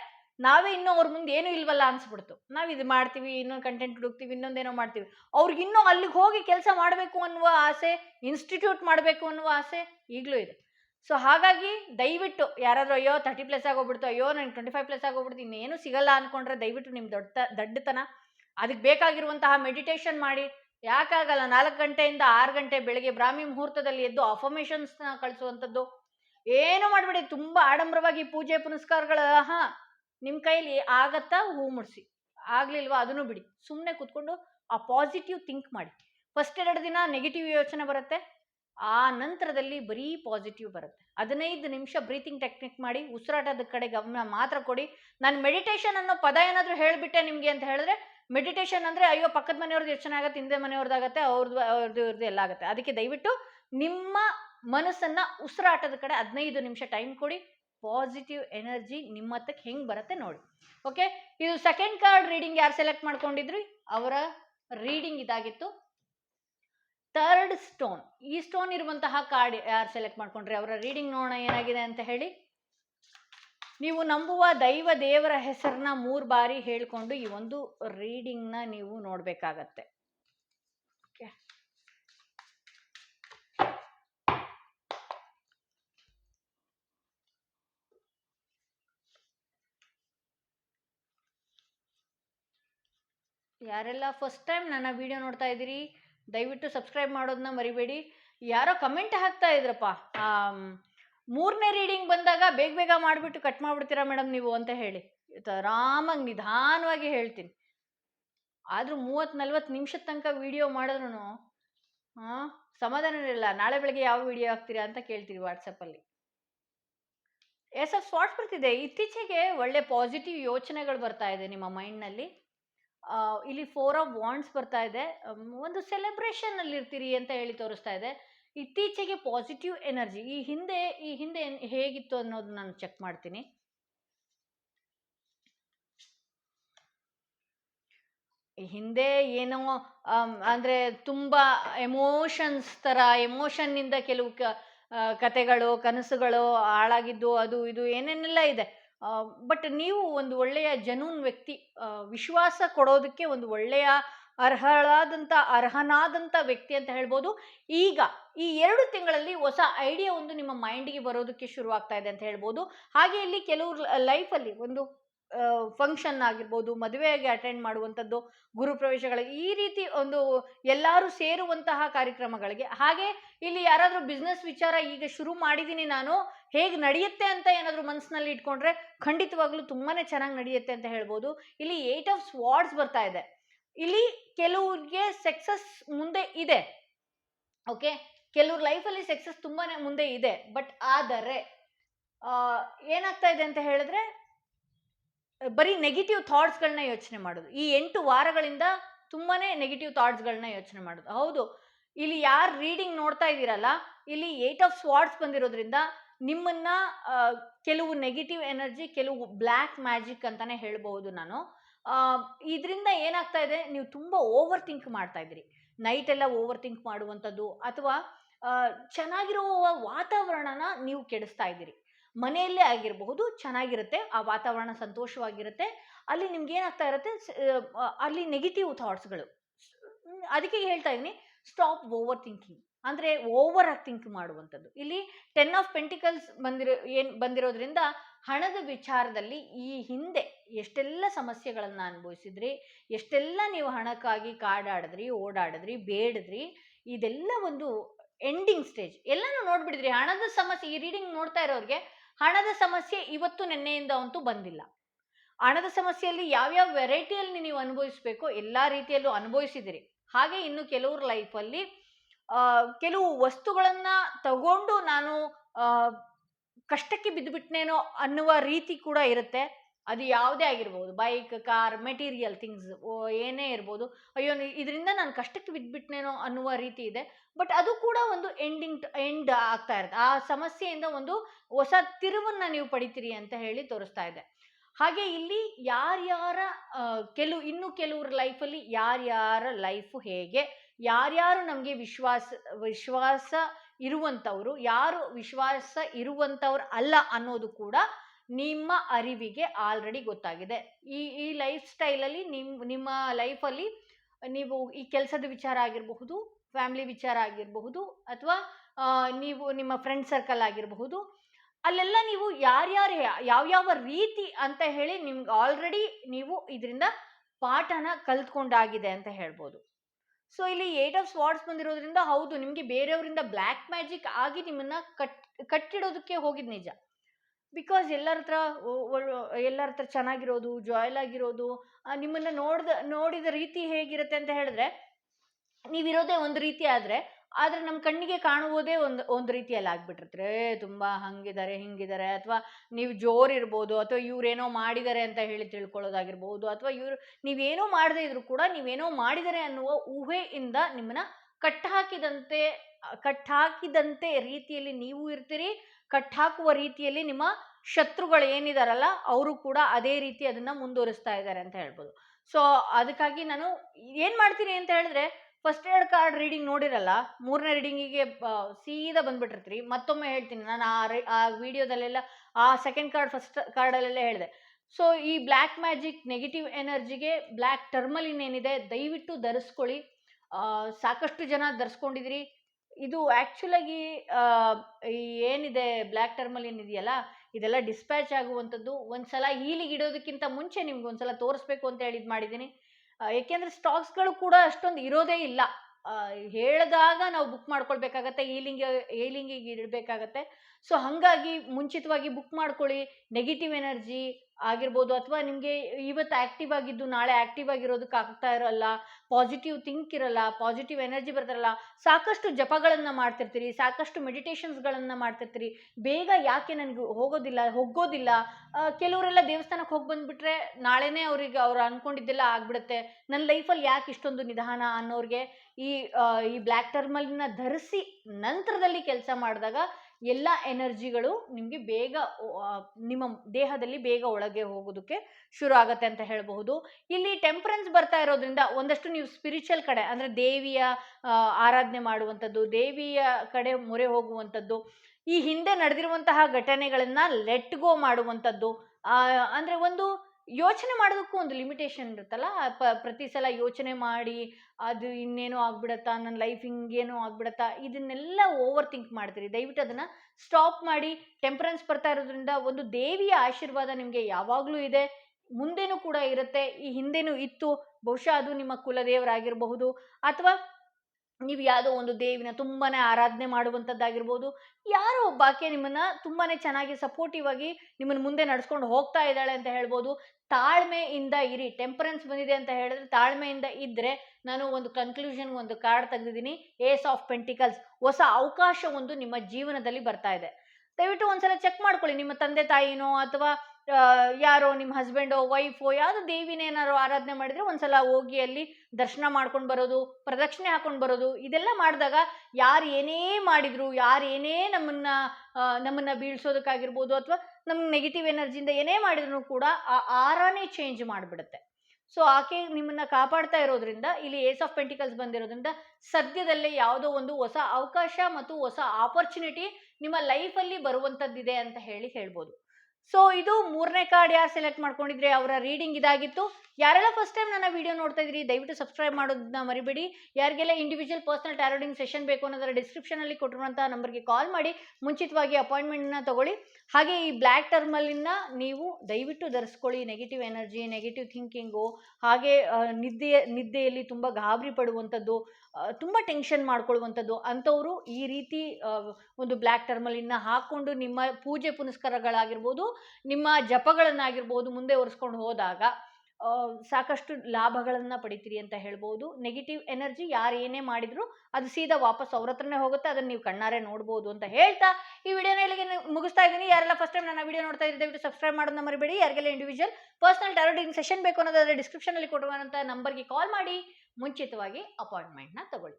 ನಾವೇ ಇನ್ನೂ ಅವ್ರ ಮುಂದೆ ಏನೂ ಇಲ್ವಲ್ಲ ಅನ್ಸ್ಬಿಡ್ತು. ನಾವು ಇದು ಮಾಡ್ತೀವಿ, ಇನ್ನೊಂದು ಕಂಟೆಂಟ್ ಹುಡುಕ್ತೀವಿ, ಇನ್ನೊಂದೇನೋ ಮಾಡ್ತೀವಿ. ಅವ್ರಿಗೆ ಇನ್ನೂ ಅಲ್ಲಿಗೆ ಹೋಗಿ ಕೆಲಸ ಮಾಡಬೇಕು ಅನ್ನುವ ಆಸೆ ಇನ್ಸ್ಟಿಟ್ಯೂಟ್ ಮಾಡಬೇಕು ಅನ್ನುವ ಆಸೆ ಈಗಲೂ ಇದೆ. ಸೊ ಹಾಗಾಗಿ ದಯವಿಟ್ಟು ಯಾರಾದರೂ ಅಯ್ಯೋ ತರ್ಟಿ ಪ್ಲಸ್ ಆಗೋಗ್ಬಿಡ್ತು, ಅಯ್ಯೋ ನನಗೆ ಟ್ವೆಂಟಿ ಫೈವ್ ಪ್ಲಸ್ ಆಗೋಗ್ಬಿಡ್ತು, ಇನ್ನೇನು ಸಿಗಲ್ಲ ಅನ್ಕೊಂಡ್ರೆ ದಯವಿಟ್ಟು ನಿಮ್ಮ ದೊಡ್ಡ, ದಡ್ಡತನ. ಅದಕ್ಕೆ ಬೇಕಾಗಿರುವಂತಹ ಮೆಡಿಟೇಷನ್ ಮಾಡಿ ಯಾಕಾಗಲ್ಲ ನಾಲ್ಕು ಗಂಟೆಯಿಂದ ಆರು ಗಂಟೆ ಬೆಳಗ್ಗೆ ಬ್ರಾಹ್ಮಿ ಮುಹೂರ್ತದಲ್ಲಿ ಎದ್ದು ಅಫಮೇಷನ್ಸ್ನ ಕಳಿಸುವಂಥದ್ದು. ಏನು ಮಾಡಬೇಡಿ, ತುಂಬ ಆಡಂಬರವಾಗಿ ಪೂಜೆ ಪುನಸ್ಕಾರಗಳ ಹಾ ನಿಮ್ಮ ಕೈಲಿ ಆಗತ್ತಾ ಹೂ ಮುಡಿಸಿ. ಆಗ್ಲಿಲ್ವಾ ಅದನ್ನು ಬಿಡಿ. ಸುಮ್ಮನೆ ಕೂತ್ಕೊಂಡು ಆ ಪಾಸಿಟಿವ್ ಥಿಂಕ್ ಮಾಡಿ. ಫಸ್ಟ್ ಎರಡು ದಿನ ನೆಗೆಟಿವ್ ಯೋಚನೆ ಬರುತ್ತೆ. ಆ ನಂತರದಲ್ಲಿ ಬರೀ ಪಾಸಿಟಿವ್ ಬರುತ್ತೆ. ಹದಿನೈದು ನಿಮಿಷ ಬ್ರೀತಿಂಗ್ ಟೆಕ್ನಿಕ್ ಮಾಡಿ, ಉಸಿರಾಟದ ಕಡೆ ಗಮನ ಮಾತ್ರ ಕೊಡಿ. ನಾನು ಮೆಡಿಟೇಷನ್ ಅನ್ನೋ ಪದ ಏನಾದರೂ ಹೇಳಿಬಿಟ್ಟೆ ನಿಮಗೆ ಅಂತ ಹೇಳಿದ್ರೆ ಮೆಡಿಟೇಷನ್ ಅಂದರೆ ಅಯ್ಯೋ ಪಕ್ಕದ ಮನೆಯವ್ರದ್ದು ಎಷ್ಟು ಚೆನ್ನಾಗತ್ತೆ, ಹಿಂದೆ ಮನೆಯವ್ರದ್ದಾಗತ್ತೆ ಅವ್ರದ್ದು ಅವ್ರದ್ದು ಇವ್ರದ್ದು ಎಲ್ಲ ಆಗುತ್ತೆ. ಅದಕ್ಕೆ ದಯವಿಟ್ಟು ನಿಮ್ಮ ಮನಸ್ಸನ್ನು ಉಸಿರಾಟದ ಕಡೆ ಹದಿನೈದು ನಿಮಿಷ ಟೈಮ್ ಕೊಡಿ. ಪಾಸಿಟಿವ್ ಎನರ್ಜಿ ನಿಮ್ಮ ಹತ್ತಕ್ಕೆ ಹೆಂಗೆ ಬರುತ್ತೆ ನೋಡಿ. ಓಕೆ ಇದು ಸೆಕೆಂಡ್ ಕಾರ್ಡ್ ರೀಡಿಂಗ್ ಯಾರು ಸೆಲೆಕ್ಟ್ ಮಾಡ್ಕೊಂಡಿದ್ರಿ? ಅವರ ರೀಡಿಂಗ್ ಇದಾಗಿತ್ತು. ಥರ್ಡ್ ಸ್ಟೋನ್ ಈ ಸ್ಟೋನ್ ಇರುವಂತಹ ಕಾರ್ಡ್ ಯಾರು ಸೆಲೆಕ್ಟ್ ಮಾಡ್ಕೊಂಡ್ರಿ? ಅವರ ರೀಡಿಂಗ್ ನೋಡೋಣ ಏನಾಗಿದೆ ಅಂತ ಹೇಳಿ. ನೀವು ನಂಬುವ ದೈವ ದೇವರ ಹೆಸರನ್ನ ಮೂರು ಬಾರಿ ಹೇಳ್ಕೊಂಡು ಈ ಒಂದು ರೀಡಿಂಗ್ನ ನೀವು ನೋಡಬೇಕಾಗತ್ತೆ. ಓಕೆ. ಯಾರೆಲ್ಲ ಫಸ್ಟ್ ಟೈಮ್ ನನ್ನ ವಿಡಿಯೋ ನೋಡ್ತಾ ಇದ್ದೀರಿ, ದಯವಿಟ್ಟು ಸಬ್ಸ್ಕ್ರೈಬ್ ಮಾಡೋದನ್ನ ಮರಿಬೇಡಿ. ಯಾರೋ ಕಮೆಂಟ್ ಹಾಕ್ತಾ ಇದ್ರಪ್ಪ ಮೂರನೇ ರೀಡಿಂಗ್ ಬಂದಾಗ ಬೇಗ ಬೇಗ ಮಾಡಿಬಿಟ್ಟು ಕಟ್ ಮಾಡ್ಬಿಡ್ತೀರಾ ಮೇಡಮ್ ನೀವು ಅಂತ ಹೇಳಿ. ಆರಾಮಾಗಿ ನಿಧಾನವಾಗಿ ಹೇಳ್ತೀನಿ. ಆದರೂ ಮೂವತ್ತು ನಲ್ವತ್ತು ನಿಮಿಷದ ತನಕ ವಿಡಿಯೋ ಮಾಡಿದ್ರು ಹಾಂ ಸಮಾಧಾನ ಇಲ್ಲ ನಾಳೆ ಬೆಳಗ್ಗೆ ಯಾವ ವಿಡಿಯೋ ಹಾಕ್ತೀರಾ ಅಂತ ಕೇಳ್ತೀರಿ ವಾಟ್ಸಪ್ಪಲ್ಲಿ ಎಸ್ ಎಫ್ ಸ್ವಾಟ್ಸ್ ಬರ್ತಿದೆ. ಇತ್ತೀಚೆಗೆ ಒಳ್ಳೆ ಪಾಸಿಟಿವ್ ಯೋಚನೆಗಳು ಬರ್ತಾ ಇದೆ ನಿಮ್ಮ ಮೈಂಡ್ನಲ್ಲಿ ಇಲ್ಲಿ ಫೋರ್ ಆಫ್ ವಾಂಡ್ಸ್ ಬರ್ತಾ ಇದೆ. ಒಂದು ಸೆಲೆಬ್ರೇಷನ್ ಅಲ್ಲಿ ಇರ್ತೀರಿ ಅಂತ ಹೇಳಿ ತೋರಿಸ್ತಾ ಇದೆ. ಇತ್ತೀಚೆಗೆ ಪಾಸಿಟಿವ್ ಎನರ್ಜಿ ಈ ಹಿಂದೆ ಈ ಹಿಂದೆ ಹೇಗಿತ್ತು ಅನ್ನೋದು ನಾನು ಚೆಕ್ ಮಾಡ್ತೀನಿ. ಹಿಂದೆ ಏನೋ ಅಂದರೆ ತುಂಬಾ ಎಮೋಷನ್ಸ್ ತರ ಎಮೋಷನ್ನಿಂದ ಕೆಲವು ಕತೆಗಳು, ಕನಸುಗಳು ಹಾಳಾಗಿದ್ದು, ಅದು ಇದು ಏನೇನೆಲ್ಲ ಇದೆ. ಬಟ್ ನೀವು ಒಂದು ಒಳ್ಳೆಯ ಜನೂನ್ ವ್ಯಕ್ತಿ ವಿಶ್ವಾಸ ಕೊಡೋದಕ್ಕೆ ಒಂದು ಒಳ್ಳೆಯ ಅರ್ಹಳಾದಂಥ ಅರ್ಹನಾದಂಥ ವ್ಯಕ್ತಿ ಅಂತ ಹೇಳ್ಬೋದು. ಈಗ ಈ ಎರಡು ತಿಂಗಳಲ್ಲಿ ಹೊಸ ಐಡಿಯಾ ಒಂದು ನಿಮ್ಮ ಮೈಂಡಿಗೆ ಬರೋದಕ್ಕೆ ಶುರುವಾಗ್ತಾ ಇದೆ ಅಂತ ಹೇಳ್ಬೋದು. ಹಾಗೆ ಇಲ್ಲಿ ಕೆಲವು ಲೈಫಲ್ಲಿ ಒಂದು ಫಂಕ್ಷನ್ ಆಗಿರ್ಬೋದು, ಮದುವೆಯಾಗಿ ಅಟೆಂಡ್ ಮಾಡುವಂಥದ್ದು ಗುರುಪ್ರವೇಶಗಳಿಗೆ ಈ ರೀತಿ ಒಂದು ಎಲ್ಲರೂ ಸೇರುವಂತಹ ಕಾರ್ಯಕ್ರಮಗಳಿಗೆ. ಹಾಗೆ ಇಲ್ಲಿ ಯಾರಾದರೂ ಬಿಸ್ನೆಸ್ ವಿಚಾರ ಈಗ ಶುರು ಮಾಡಿದ್ದೀನಿ ನಾನು, ಹೇಗೆ ನಡೆಯುತ್ತೆ ಅಂತ ಏನಾದರೂ ಮನಸ್ಸಿನಲ್ಲಿ ಇಟ್ಕೊಂಡ್ರೆ ಖಂಡಿತವಾಗ್ಲೂ ತುಂಬಾ ಚೆನ್ನಾಗಿ ನಡೆಯುತ್ತೆ ಅಂತ ಹೇಳ್ಬೋದು. ಇಲ್ಲಿ ಏಟ್ ಆಫ್ ಸ್ವಾರ್ಡ್ಸ್ ಬರ್ತಾ ಇದೆ. ಇಲ್ಲಿ ಕೆಲವ್ರಿಗೆ ಸಕ್ಸಸ್ ಮುಂದೆ ಇದೆ ಓಕೆ ಕೆಲವ್ರ ಲೈಫಲ್ಲಿ ಸಕ್ಸಸ್ ತುಂಬಾನೇ ಮುಂದೆ ಇದೆ ಬಟ್ ಆದರೆ ಏನಾಗ್ತಾ ಇದೆ ಅಂತ ಹೇಳಿದ್ರೆ, ಬರೀ ನೆಗೆಟಿವ್ ಥಾಟ್ಸ್ಗಳನ್ನ ಯೋಚನೆ ಮಾಡೋದು. ಈ ಎಂಟು ವಾರಗಳಿಂದ ತುಂಬಾನೇ ನೆಗೆಟಿವ್ ಥಾಟ್ಸ್ಗಳನ್ನ ಯೋಚನೆ ಮಾಡೋದು. ಹೌದು, ಇಲ್ಲಿ ಯಾರು ರೀಡಿಂಗ್ ನೋಡ್ತಾ ಇದ್ದೀರಲ್ಲ, ಇಲ್ಲಿ ಏಟ್ ಆಫ್ ಸ್ವಾಟ್ಸ್ ಬಂದಿರೋದ್ರಿಂದ ನಿಮ್ಮನ್ನ ಕೆಲವು ನೆಗೆಟಿವ್ ಎನರ್ಜಿ ಕೆಲವು ಬ್ಲ್ಯಾಕ್ ಮ್ಯಾಜಿಕ್ ಅಂತಾನೆ ಹೇಳ್ಬಹುದು ನಾನು. ಇದರಿಂದ ಏನಾಗ್ತಾ ಇದೆ? ನೀವು ತುಂಬ ಓವರ್ ಥಿಂಕ್ ಮಾಡ್ತಾ ಇದ್ದೀರಿ. ನೈಟ್ ಎಲ್ಲ ಓವರ್ ಥಿಂಕ್ ಮಾಡುವಂಥದ್ದು ಅಥವಾ ಚೆನ್ನಾಗಿರೋ ವಾತಾವರಣನ ನೀವು ಕೆಡಿಸ್ತಾ ಇದ್ದೀರಿ. ಮನೆಯಲ್ಲೇ ಆಗಿರಬಹುದು, ಚೆನ್ನಾಗಿರುತ್ತೆ, ಆ ವಾತಾವರಣ ಸಂತೋಷವಾಗಿರುತ್ತೆ. ಅಲ್ಲಿ ನಿಮ್ಗೆ ಏನಾಗ್ತಾ ಇರುತ್ತೆ? ಅಲ್ಲಿ ನೆಗೆಟಿವ್ ಥಾಟ್ಸ್ಗಳು ಅದಕ್ಕೆ ಹೇಳ್ತಾ ಇದ್ದೀನಿ ಸ್ಟಾಪ್ ಓವರ್ ಥಿಂಕಿಂಗ್ ಅಂದರೆ ಓವರ್ ಆಗಿ ಥಿಂಕ್ ಮಾಡುವಂಥದ್ದು. ಇಲ್ಲಿ ಟೆನ್ ಆಫ್ ಪೆಂಟಿಕಲ್ಸ್ ಬಂದಿರೋ, ಏನು ಬಂದಿರೋದ್ರಿಂದ ಹಣದ ವಿಚಾರದಲ್ಲಿ ಈ ಹಿಂದೆ ಎಷ್ಟೆಲ್ಲ ಸಮಸ್ಯೆಗಳನ್ನು ಅನುಭವಿಸಿದ್ರಿ, ಎಷ್ಟೆಲ್ಲ ನೀವು ಹಣಕ್ಕಾಗಿ ಕಾಡಾಡಿದ್ರಿ, ಓಡಾಡಿದ್ರಿ, ಬೇಡಿದ್ರಿ, ಇದೆಲ್ಲ ಒಂದು ಎಂಡಿಂಗ್ ಸ್ಟೇಜ್ ಎಲ್ಲನೂ ನೋಡ್ಬಿಡಿದ್ರಿ. ಹಣದ ಸಮಸ್ಯೆ, ಈ ರೀಡಿಂಗ್ ನೋಡ್ತಾ ಇರೋರಿಗೆ ಹಣದ ಸಮಸ್ಯೆ ಇವತ್ತು ನಿನ್ನೆಯಿಂದ ಅಂತೂ ಬಂದಿಲ್ಲ. ಹಣದ ಸಮಸ್ಯೆಯಲ್ಲಿ ಯಾವ್ಯಾವ ವೆರೈಟಿಯಲ್ಲಿ ನೀವು ಅನುಭವಿಸ್ಬೇಕು ಎಲ್ಲ ರೀತಿಯಲ್ಲೂ ಅನುಭವಿಸಿದಿರಿ. ಹಾಗೆ ಇನ್ನು ಕೆಲವ್ರ ಲೈಫಲ್ಲಿ ಕೆಲವು ವಸ್ತುಗಳನ್ನು ತಗೊಂಡು ನಾನು ಕಷ್ಟಕ್ಕೆ ಬಿದ್ದುಬಿಟ್ನೇನೋ ಅನ್ನುವ ರೀತಿ ಕೂಡ ಇರುತ್ತೆ. ಅದು ಯಾವುದೇ ಆಗಿರ್ಬೋದು. ಬೈಕ್, ಕಾರ್, ಮೆಟೀರಿಯಲ್ ಥಿಂಗ್ಸ್ ಏನೇ ಇರ್ಬೋದು. ಅಯ್ಯೋ ಇದರಿಂದ ನಾನು ಕಷ್ಟಕ್ಕೆ ಬಿದ್ದುಬಿಟ್ನೇನೋ ಅನ್ನುವ ರೀತಿ ಇದೆ. ಬಟ್ ಅದು ಕೂಡ ಒಂದು ಎಂಡಿಂಗ್ ಎಂಡ್ ಆಗ್ತಾ ಇರುತ್ತೆ. ಆ ಸಮಸ್ಯೆಯಿಂದ ಒಂದು ಹೊಸ ತಿರುವನ್ನು ನೀವು ಪಡಿತೀರಿ ಅಂತ ಹೇಳಿ ತೋರಿಸ್ತಾ ಇದೆ. ಹಾಗೆ ಇಲ್ಲಿ ಯಾರ್ಯಾರ ಕೆಲವು ಇನ್ನು ಕೆಲವ್ರ ಲೈಫಲ್ಲಿ ಯಾರ್ಯಾರ ಲೈಫು ಹೇಗೆ, ಯಾರ್ಯಾರು ನಮಗೆ ವಿಶ್ವಾಸ ವಿಶ್ವಾಸ ಇರುವಂಥವ್ರು, ಯಾರು ವಿಶ್ವಾಸ ಇರುವಂಥವ್ರು ಅಲ್ಲ ಅನ್ನೋದು ಕೂಡ ನಿಮ್ಮ ಅರಿವಿಗೆ ಆಲ್ರೆಡಿ ಗೊತ್ತಾಗಿದೆ. ಈ ಈ ಲೈಫ್ ಸ್ಟೈಲಲ್ಲಿ ನಿಮ್ಮ ನಿಮ್ಮ ಲೈಫಲ್ಲಿ ನೀವು ಈ ಕೆಲಸದ ವಿಚಾರ ಆಗಿರಬಹುದು ಫ್ಯಾಮಿಲಿ ವಿಚಾರ ಆಗಿರಬಹುದು ಅಥವಾ ನೀವು ನಿಮ್ಮ ಫ್ರೆಂಡ್ ಸರ್ಕಲ್ ಆಗಿರಬಹುದು, ಅಲ್ಲೆಲ್ಲ ನೀವು ಯಾರ್ಯಾರು ಯಾವ್ಯಾವ ರೀತಿ ಅಂತ ಹೇಳಿ ನಿಮ್ಗೆ ಆಲ್ರೆಡಿ ನೀವು ಇದರಿಂದ ಪಾಠನ ಕಲ್ತ್ಕೊಂಡಾಗಿದೆ ಅಂತ ಹೇಳ್ಬೋದು. ಸೊ ಇಲ್ಲಿ ಏಟ್ ಆಫ್ ಸ್ವಾರ್ಡ್ಸ್ ಬಂದಿರೋದ್ರಿಂದ ಹೌದು, ನಿಮಗೆ ಬೇರೆಯವರಿಂದ ಬ್ಲ್ಯಾಕ್ ಮ್ಯಾಜಿಕ್ ಆಗಿ ನಿಮ್ಮನ್ನ ಕಟ್, ಕಟ್ಟಿಡೋದಕ್ಕೆ ಹೋಗಿದ್ ನಿಜ. ಬಿಕಾಸ್ ಎಲ್ಲರ ಹತ್ರ ಎಲ್ಲರ ಹತ್ರ ಚೆನ್ನಾಗಿರೋದು ಜಾಯಲ್ ಆಗಿರೋದು ನಿಮ್ಮನ್ನ ನೋಡ್ದ, ನೋಡಿದ ರೀತಿ ಹೇಗಿರುತ್ತೆ ಅಂತ ಹೇಳಿದ್ರೆ, ನೀವಿರೋದೇ ಒಂದು ರೀತಿ ಆದ್ರೆ ಆದ್ರೆ ನಮ್ಮ ಕಣ್ಣಿಗೆ ಕಾಣುವುದೇ ಒಂದು ಒಂದು ರೀತಿಯಲ್ಲಿ ಆಗ್ಬಿಟ್ಟಿರ್ತಾರೆ. ತುಂಬಾ ಹಂಗಿದ್ದಾರೆ ಹಿಂಗಿದ್ದಾರೆ ಅಥವಾ ನೀವು ಜೋರಿರ್ಬೋದು, ಅಥವಾ ಇವರೇನೋ ಮಾಡಿದ್ದಾರೆ ಅಂತ ಹೇಳಿ ತಿಳ್ಕೊಳ್ಳೋದಾಗಿರ್ಬೋದು, ಅಥವಾ ಇವರು ನೀವೇನೋ ಮಾಡದೇ ಇದ್ರು ಕೂಡ ನೀವೇನೋ ಮಾಡಿದ್ದಾರೆ ಅನ್ನುವ ಊಹೆಯಿಂದ ನಿಮ್ಮನ್ನ ಕಟ್ಟಾಕಿದಂತೆ ಕಟ್ಟಾಕಿದಂತೆ ರೀತಿಯಲ್ಲಿ ನೀವು ಇರ್ತೀರಿ ಕಟ್ಟಾಕುವ ರೀತಿಯಲ್ಲಿ ನಿಮ್ಮ ಶತ್ರುಗಳು ಏನಿದಾರಲ್ಲ, ಅವರು ಕೂಡ ಅದೇ ರೀತಿ ಅದನ್ನ ಮುಂದುವರಿಸ್ತಾ ಇದ್ದಾರೆ ಅಂತ ಹೇಳ್ಬೋದು. ಸೊ ಅದಕ್ಕಾಗಿ ನಾನು ಏನ್ ಮಾಡ್ತೀನಿ ಅಂತ ಹೇಳಿದ್ರೆ ಫಸ್ಟ್ ಎರಡು ಕಾರ್ಡ್ ರೀಡಿಂಗ್ ನೋಡಿರಲ್ಲ, ಮೂರನೇ ರೀಡಿಂಗಿಗೆ ಸೀದಾ ಬಂದ್ಬಿಟ್ಟಿರ್ತೀರಿ. ಮತ್ತೊಮ್ಮೆ ಹೇಳ್ತೀನಿ, ನಾನು ಆ ರೀ ಆ ವಿಡಿಯೋದಲ್ಲೆಲ್ಲ, ಆ ಸೆಕೆಂಡ್ ಕಾರ್ಡ್ ಫಸ್ಟ್ ಕಾರ್ಡಲ್ಲೆಲ್ಲ ಹೇಳಿದೆ. ಸೊ ಈ ಬ್ಲ್ಯಾಕ್ ಮ್ಯಾಜಿಕ್ ನೆಗೆಟಿವ್ ಎನರ್ಜಿಗೆ ಬ್ಲ್ಯಾಕ್ ಟರ್ಮಲಿನ್ ಏನಿದೆ ದಯವಿಟ್ಟು ಧರಿಸ್ಕೊಳ್ಳಿ. ಸಾಕಷ್ಟು ಜನ ಧರಿಸ್ಕೊಂಡಿದ್ದೀರಿ. ಇದು ಆ್ಯಕ್ಚುಲಾಗಿ ಏನಿದೆ ಬ್ಲ್ಯಾಕ್ ಟರ್ಮಲಿನ್ ಇದೆಯಲ್ಲ ಇದೆಲ್ಲ ಡಿಸ್ಪ್ಯಾಚ್ ಆಗುವಂಥದ್ದು. ಒಂದು ಸಲ ಹೀಲಿಗೆ ಇಡೋದಕ್ಕಿಂತ ಮುಂಚೆ ನಿಮ್ಗೆ ಒಂದು ಸಲ ತೋರಿಸ್ಬೇಕು ಅಂತ ಹೇಳಿ ಇದ್ ಮಾಡಿದ್ದೀನಿ. ಏಕೆಂದ್ರೆ ಸ್ಟಾಕ್ಸ್ಗಳು ಕೂಡ ಅಷ್ಟೊಂದು ಇರೋದೇ ಇಲ್ಲ. ಹೇಳಿದಾಗ ನಾವು ಬುಕ್ ಮಾಡ್ಕೊಳ್ಬೇಕಾಗತ್ತೆ ಈ ಲಿಂಗಿಗೆ ಇಡಬೇಕಾಗತ್ತೆ. ಸೊ ಹಾಗಾಗಿ ಮುಂಚಿತವಾಗಿ ಬುಕ್ ಮಾಡ್ಕೊಳ್ಳಿ. ನೆಗೆಟಿವ್ ಎನರ್ಜಿ ಆಗಿರ್ಬೋದು ಅಥವಾ ನಿಮಗೆ ಇವತ್ತು ಆ್ಯಕ್ಟಿವ್ ಆಗಿದ್ದು ನಾಳೆ ಆ್ಯಕ್ಟಿವ್ ಆಗಿರೋದಕ್ಕೆ ಆಗ್ತಾ ಇರಲ್ಲ ಪಾಸಿಟಿವ್ ಥಿಂಕ್ ಇರಲ್ಲ ಪಾಸಿಟಿವ್ ಎನರ್ಜಿ ಬರ್ತಿರಲ್ಲ, ಸಾಕಷ್ಟು ಜಪಗಳನ್ನು ಮಾಡ್ತಿರ್ತೀರಿ, ಸಾಕಷ್ಟು ಮೆಡಿಟೇಷನ್ಸ್ಗಳನ್ನು ಮಾಡ್ತಿರ್ತೀರಿ. ಬೇಗ ಯಾಕೆ ನನಗೆ ಹೋಗೋದಿಲ್ಲ ಹೋಗೋದಿಲ್ಲ ಕೆಲವರೆಲ್ಲ ದೇವಸ್ಥಾನಕ್ಕೆ ಹೋಗಿ ಬಂದುಬಿಟ್ರೆ ನಾಳೆನೇ ಅವ್ರಿಗೆ ಅವ್ರು ಅಂದ್ಕೊಂಡಿದ್ದೆಲ್ಲ ಆಗ್ಬಿಡುತ್ತೆ. ನನ್ನ ಲೈಫಲ್ಲಿ ಯಾಕೆ ಇಷ್ಟೊಂದು ನಿಧಾನ ಅನ್ನೋರಿಗೆ ಈ ಈ ಬ್ಲ್ಯಾಕ್ ಟರ್ಮಲ್ನ ಧರಿಸಿ ನಂತರದಲ್ಲಿ ಕೆಲಸ ಮಾಡಿದಾಗ ಎಲ್ಲ ಎನರ್ಜಿಗಳು ನಿಮಗೆ ಬೇಗ ನಿಮ್ಮ ದೇಹದಲ್ಲಿ ಬೇಗ ಒಳಗೆ ಹೋಗೋದಕ್ಕೆ ಶುರು ಆಗತ್ತೆ ಅಂತ ಹೇಳಬಹುದು. ಇಲ್ಲಿ ಟೆಂಪರೆನ್ಸ್ ಬರ್ತಾ ಇರೋದ್ರಿಂದ ಒಂದಷ್ಟು ನೀವು ಸ್ಪಿರಿಚುವಲ್ ಕಡೆ ಅಂದರೆ ದೇವಿಯ ಆರಾಧನೆ ಮಾಡುವಂಥದ್ದು, ದೇವಿಯ ಕಡೆ ಮೊರೆ ಹೋಗುವಂಥದ್ದು, ಈ ಹಿಂದೆ ನಡೆದಿರುವಂತಹ ಘಟನೆಗಳನ್ನು ಲೆಟ್ ಗೋ ಮಾಡುವಂಥದ್ದು ಅಂದ್ರೆ ಒಂದು ಯೋಚನೆ ಮಾಡೋದಕ್ಕೂ ಒಂದು ಲಿಮಿಟೇಷನ್ ಇರುತ್ತಲ್ಲ? ಪ- ಪ್ರತಿ ಸಲ ಯೋಚನೆ ಮಾಡಿ, ಅದು ಇನ್ನೇನೋ ಆಗ್ಬಿಡತ್ತಾ? ನನ್ನ ಲೈಫ್ ಹಿಂಗೇನೋ ಆಗ್ಬಿಡತ್ತಾ? ಇದನ್ನೆಲ್ಲ ಓವರ್ ಥಿಂಕ್ ಮಾಡ್ತೀರಿ. ದಯವಿಟ್ಟು ಅದನ್ನ ಸ್ಟಾಪ್ ಮಾಡಿ ಟೆಂಪರೆನ್ಸ್ ಬರ್ತಾ ಇರೋದ್ರಿಂದ ಒಂದು ದೇವಿಯ ಆಶೀರ್ವಾದ ನಿಮಗೆ ಯಾವಾಗಲೂ ಇದೆ. ಮುಂದೆನೂ ಕೂಡ ಇರುತ್ತೆ, ಈ ಹಿಂದೆನೂ ಇತ್ತು. ಬಹುಶಃ ಅದು ನಿಮ್ಮ ಕುಲದೇವರಾಗಿರಬಹುದು. ಅಥವಾ ನೀವು ಯಾವುದೋ ಒಂದು ದೇವಿನ ತುಂಬಾನೇ ಆರಾಧನೆ ಮಾಡುವಂಥದ್ದಾಗಿರ್ಬೋದು, ಯಾರೋ ಒಬ್ಬ ಆಕೆ ನಿಮ್ಮನ್ನ ತುಂಬಾನೇ ಚೆನ್ನಾಗಿ ಸಪೋರ್ಟಿವ್ ಆಗಿ ನಿಮ್ಮನ್ನ ಮುಂದೆ ನಡ್ಸ್ಕೊಂಡು ಹೋಗ್ತಾ ಇದ್ದಾಳೆ ಅಂತ ಹೇಳ್ಬೋದು. ತಾಳ್ಮೆಯಿಂದ ಇರಿ ಟೆಂಪರೆನ್ಸ್ ಬಂದಿದೆ ಅಂತ ಹೇಳಿದ್ರೆ ತಾಳ್ಮೆಯಿಂದ ಇದ್ರೆ ನಾನು ಒಂದು ಕನ್ಕ್ಲೂಷನ್ ಒಂದು ಕಾರ್ಡ್ ತೆಗೆದಿದ್ದೀನಿ. ಏಸ್ ಆಫ್ ಪೆಂಟಿಕಲ್ಸ್ ಹೊಸ ಅವಕಾಶ ಒಂದು ನಿಮ್ಮ ಜೀವನದಲ್ಲಿ ಬರ್ತಾ ಇದೆ. ದಯವಿಟ್ಟು ಒಂದ್ಸಲ ಚೆಕ್ ಮಾಡ್ಕೊಳ್ಳಿ, ನಿಮ್ಮ ತಂದೆ ತಾಯಿನೋ ಅಥವಾ ಯಾರೋ ನಿಮ್ಮ ಹಸ್ಬೆಂಡೋ ವೈಫೋ ಯಾವುದೋ ದೇವಿನೇನಾರು ಆರಾಧನೆ ಮಾಡಿದ್ರೆ ಒಂದ್ಸಲ ಹೋಗಿ ಅಲ್ಲಿ ದರ್ಶನ ಮಾಡ್ಕೊಂಡು ಬರೋದು, ಪ್ರದಕ್ಷಿಣೆ ಹಾಕೊಂಡು ಬರೋದು, ಇದೆಲ್ಲ ಮಾಡಿದಾಗ ಯಾರು ಏನೇ ಮಾಡಿದ್ರು, ಯಾರು ಏನೇ ನಮ್ಮನ್ನ ನಮ್ಮನ್ನು ಬೀಳ್ಸೋದಕ್ಕಾಗಿರ್ಬೋದು ಅಥವಾ ನಮ್ಗೆ ನೆಗೆಟಿವ್ ಎನರ್ಜಿಯಿಂದ ಏನೇ ಮಾಡಿದ್ರು ಕೂಡ ಆ ಆರಾನೇ ಚೇಂಜ್ ಮಾಡಿಬಿಡುತ್ತೆ. ಸೊ ಆಕೆ ನಿಮ್ಮನ್ನ ಕಾಪಾಡ್ತಾ ಇರೋದ್ರಿಂದ, ಇಲ್ಲಿ ಏಸ್ ಆಫ್ ಪೆಂಟಿಕಲ್ಸ್ ಬಂದಿರೋದ್ರಿಂದ ಸದ್ಯದಲ್ಲೇ ಯಾವುದೋ ಒಂದು ಹೊಸ ಅವಕಾಶ ಮತ್ತು ಹೊಸ ಆಪರ್ಚುನಿಟಿ ನಿಮ್ಮ ಲೈಫಲ್ಲಿ ಬರುವಂಥದ್ದಿದೆ ಅಂತ ಹೇಳಿ ಹೇಳ್ಬೋದು. ಸೊ ಇದು ಮೂರನೇ ಕಾರ್ಡ್ ಯಾರು ಸೆಲೆಕ್ಟ್ ಮಾಡ್ಕೊಂಡಿದ್ರೆ ಅವರ ರೀಡಿಂಗ್ ಇದಾಗಿತ್ತು. ಯಾರೆಲ್ಲ ಫಸ್ಟ್ ಟೈಮ್ ನನ್ನ ವಿಡಿಯೋ ನೋಡ್ತಾ ಇದ್ರಿ ದಯವಿಟ್ಟು ಸಬ್ಸ್ಕ್ರೈಬ್ ಮಾಡೋದನ್ನ ಮರಿಬೇಡಿ. ಯಾರಿಗೆಲ್ಲ ಇಂಡಿವಿಜುವಲ್ ಪರ್ಸನಲ್ ಟ್ಯಾರೋಡಿಂಗ್ ಸೆಷನ್ ಬೇಕು ಅನ್ನೋದರ ಡಿಸ್ಕ್ರಿಪ್ಷನಲ್ಲಿ ಕೊಟ್ಟಿರುವಂತಹ ನಂಬರ್ಗೆ ಕಾಲ್ ಮಾಡಿ. ಮುಂಚಿತವಾಗಿ ಅಪಾಯಿಂಟ್ಮೆಂಟ್ನ ತಗೊಳ್ಳಿ. ಹಾಗೆ ಈ ಬ್ಲ್ಯಾಕ್ ಟರ್ಮಲಿನ ನೀವು ದಯವಿಟ್ಟು ಧರಿಸ್ಕೊಳ್ಳಿ. ನೆಗೆಟಿವ್ ಎನರ್ಜಿ ನೆಗೆಟಿವ್ ಥಿಂಕಿಂಗು ಹಾಗೆ ನಿದ್ದೆ, ನಿದ್ದೆಯಲ್ಲಿ ತುಂಬ ಗಾಬರಿ ಪಡುವಂಥದ್ದು ತುಂಬ ಟೆನ್ಷನ್ ಮಾಡ್ಕೊಳ್ಳುವಂಥದ್ದು, ಅಂಥವರು ಈ ರೀತಿ ಒಂದು ಬ್ಲ್ಯಾಕ್ ಟರ್ಮಲಿನ ಹಾಕ್ಕೊಂಡು ನಿಮ್ಮ ಪೂಜೆ ಪುನಸ್ಕಾರಗಳಾಗಿರ್ಬೋದು, ನಿಮ್ಮ ಜಪಗಳನ್ನಾಗಿರ್ಬೋದು ಮುಂದೆ ಒರೆಸ್ಕೊಂಡು ಹೋದಾಗ ಸಾಕಷ್ಟು ಲಾಭಗಳನ್ನು ಪಡಿತೀರಿ ಅಂತ ಹೇಳ್ಬೋದು. ನೆಗೆಟಿವ್ ಎನರ್ಜಿ ಯಾರು ಏನೇ ಮಾಡಿದ್ರು ಅದು ಸೀದಾ ವಾಪಸ್ ಅವ್ರ ಹತ್ರನೇ ಹೋಗುತ್ತೆ, ಅದನ್ನು ನೀವು ಕಣ್ಣಾರೆ ನೋಡ್ಬೋದು ಅಂತ ಹೇಳ್ತಾ ಈ ವಿಡಿಯೋನ ಇಲ್ಲಿಗೆ ಮುಗಿಸ್ತಾ ಇದ್ದೀನಿ. ಯಾರೆಲ್ಲ ಫಸ್ಟ್ ಟೈಮ್ ನನ್ನ ವಿಡಿಯೋ ನೋಡ್ತಾ ಇದ್ದೀವಿ ದಯವಿಟ್ಟು ಸಬ್ಸ್ಕ್ರೈಬ್ ಮಾಡೋದನ್ನ ಮರಿಬೇಡಿ. ಯಾರಿಗೆಲ್ಲ ಇಂಡಿವಿಜುವಲ್ ಪರ್ಸನಲ್ ಟ್ಯಾರೋಡಿಂಗ್ ಸೆಷನ್ ಬೇಕು ಅನ್ನೋದಾದ್ರೆ ಡಿಸ್ಕ್ರಿಪ್ಷನಲ್ಲಿ ಕೊಡುವಂಥ ನಂಬರ್ಗೆ ಕಾಲ್ ಮಾಡಿ. ಮುಂಚಿತವಾಗಿ ಅಪಾಯಿಂಟ್ಮೆಂಟ್ನ ತಗೊಳ್ಳಿ.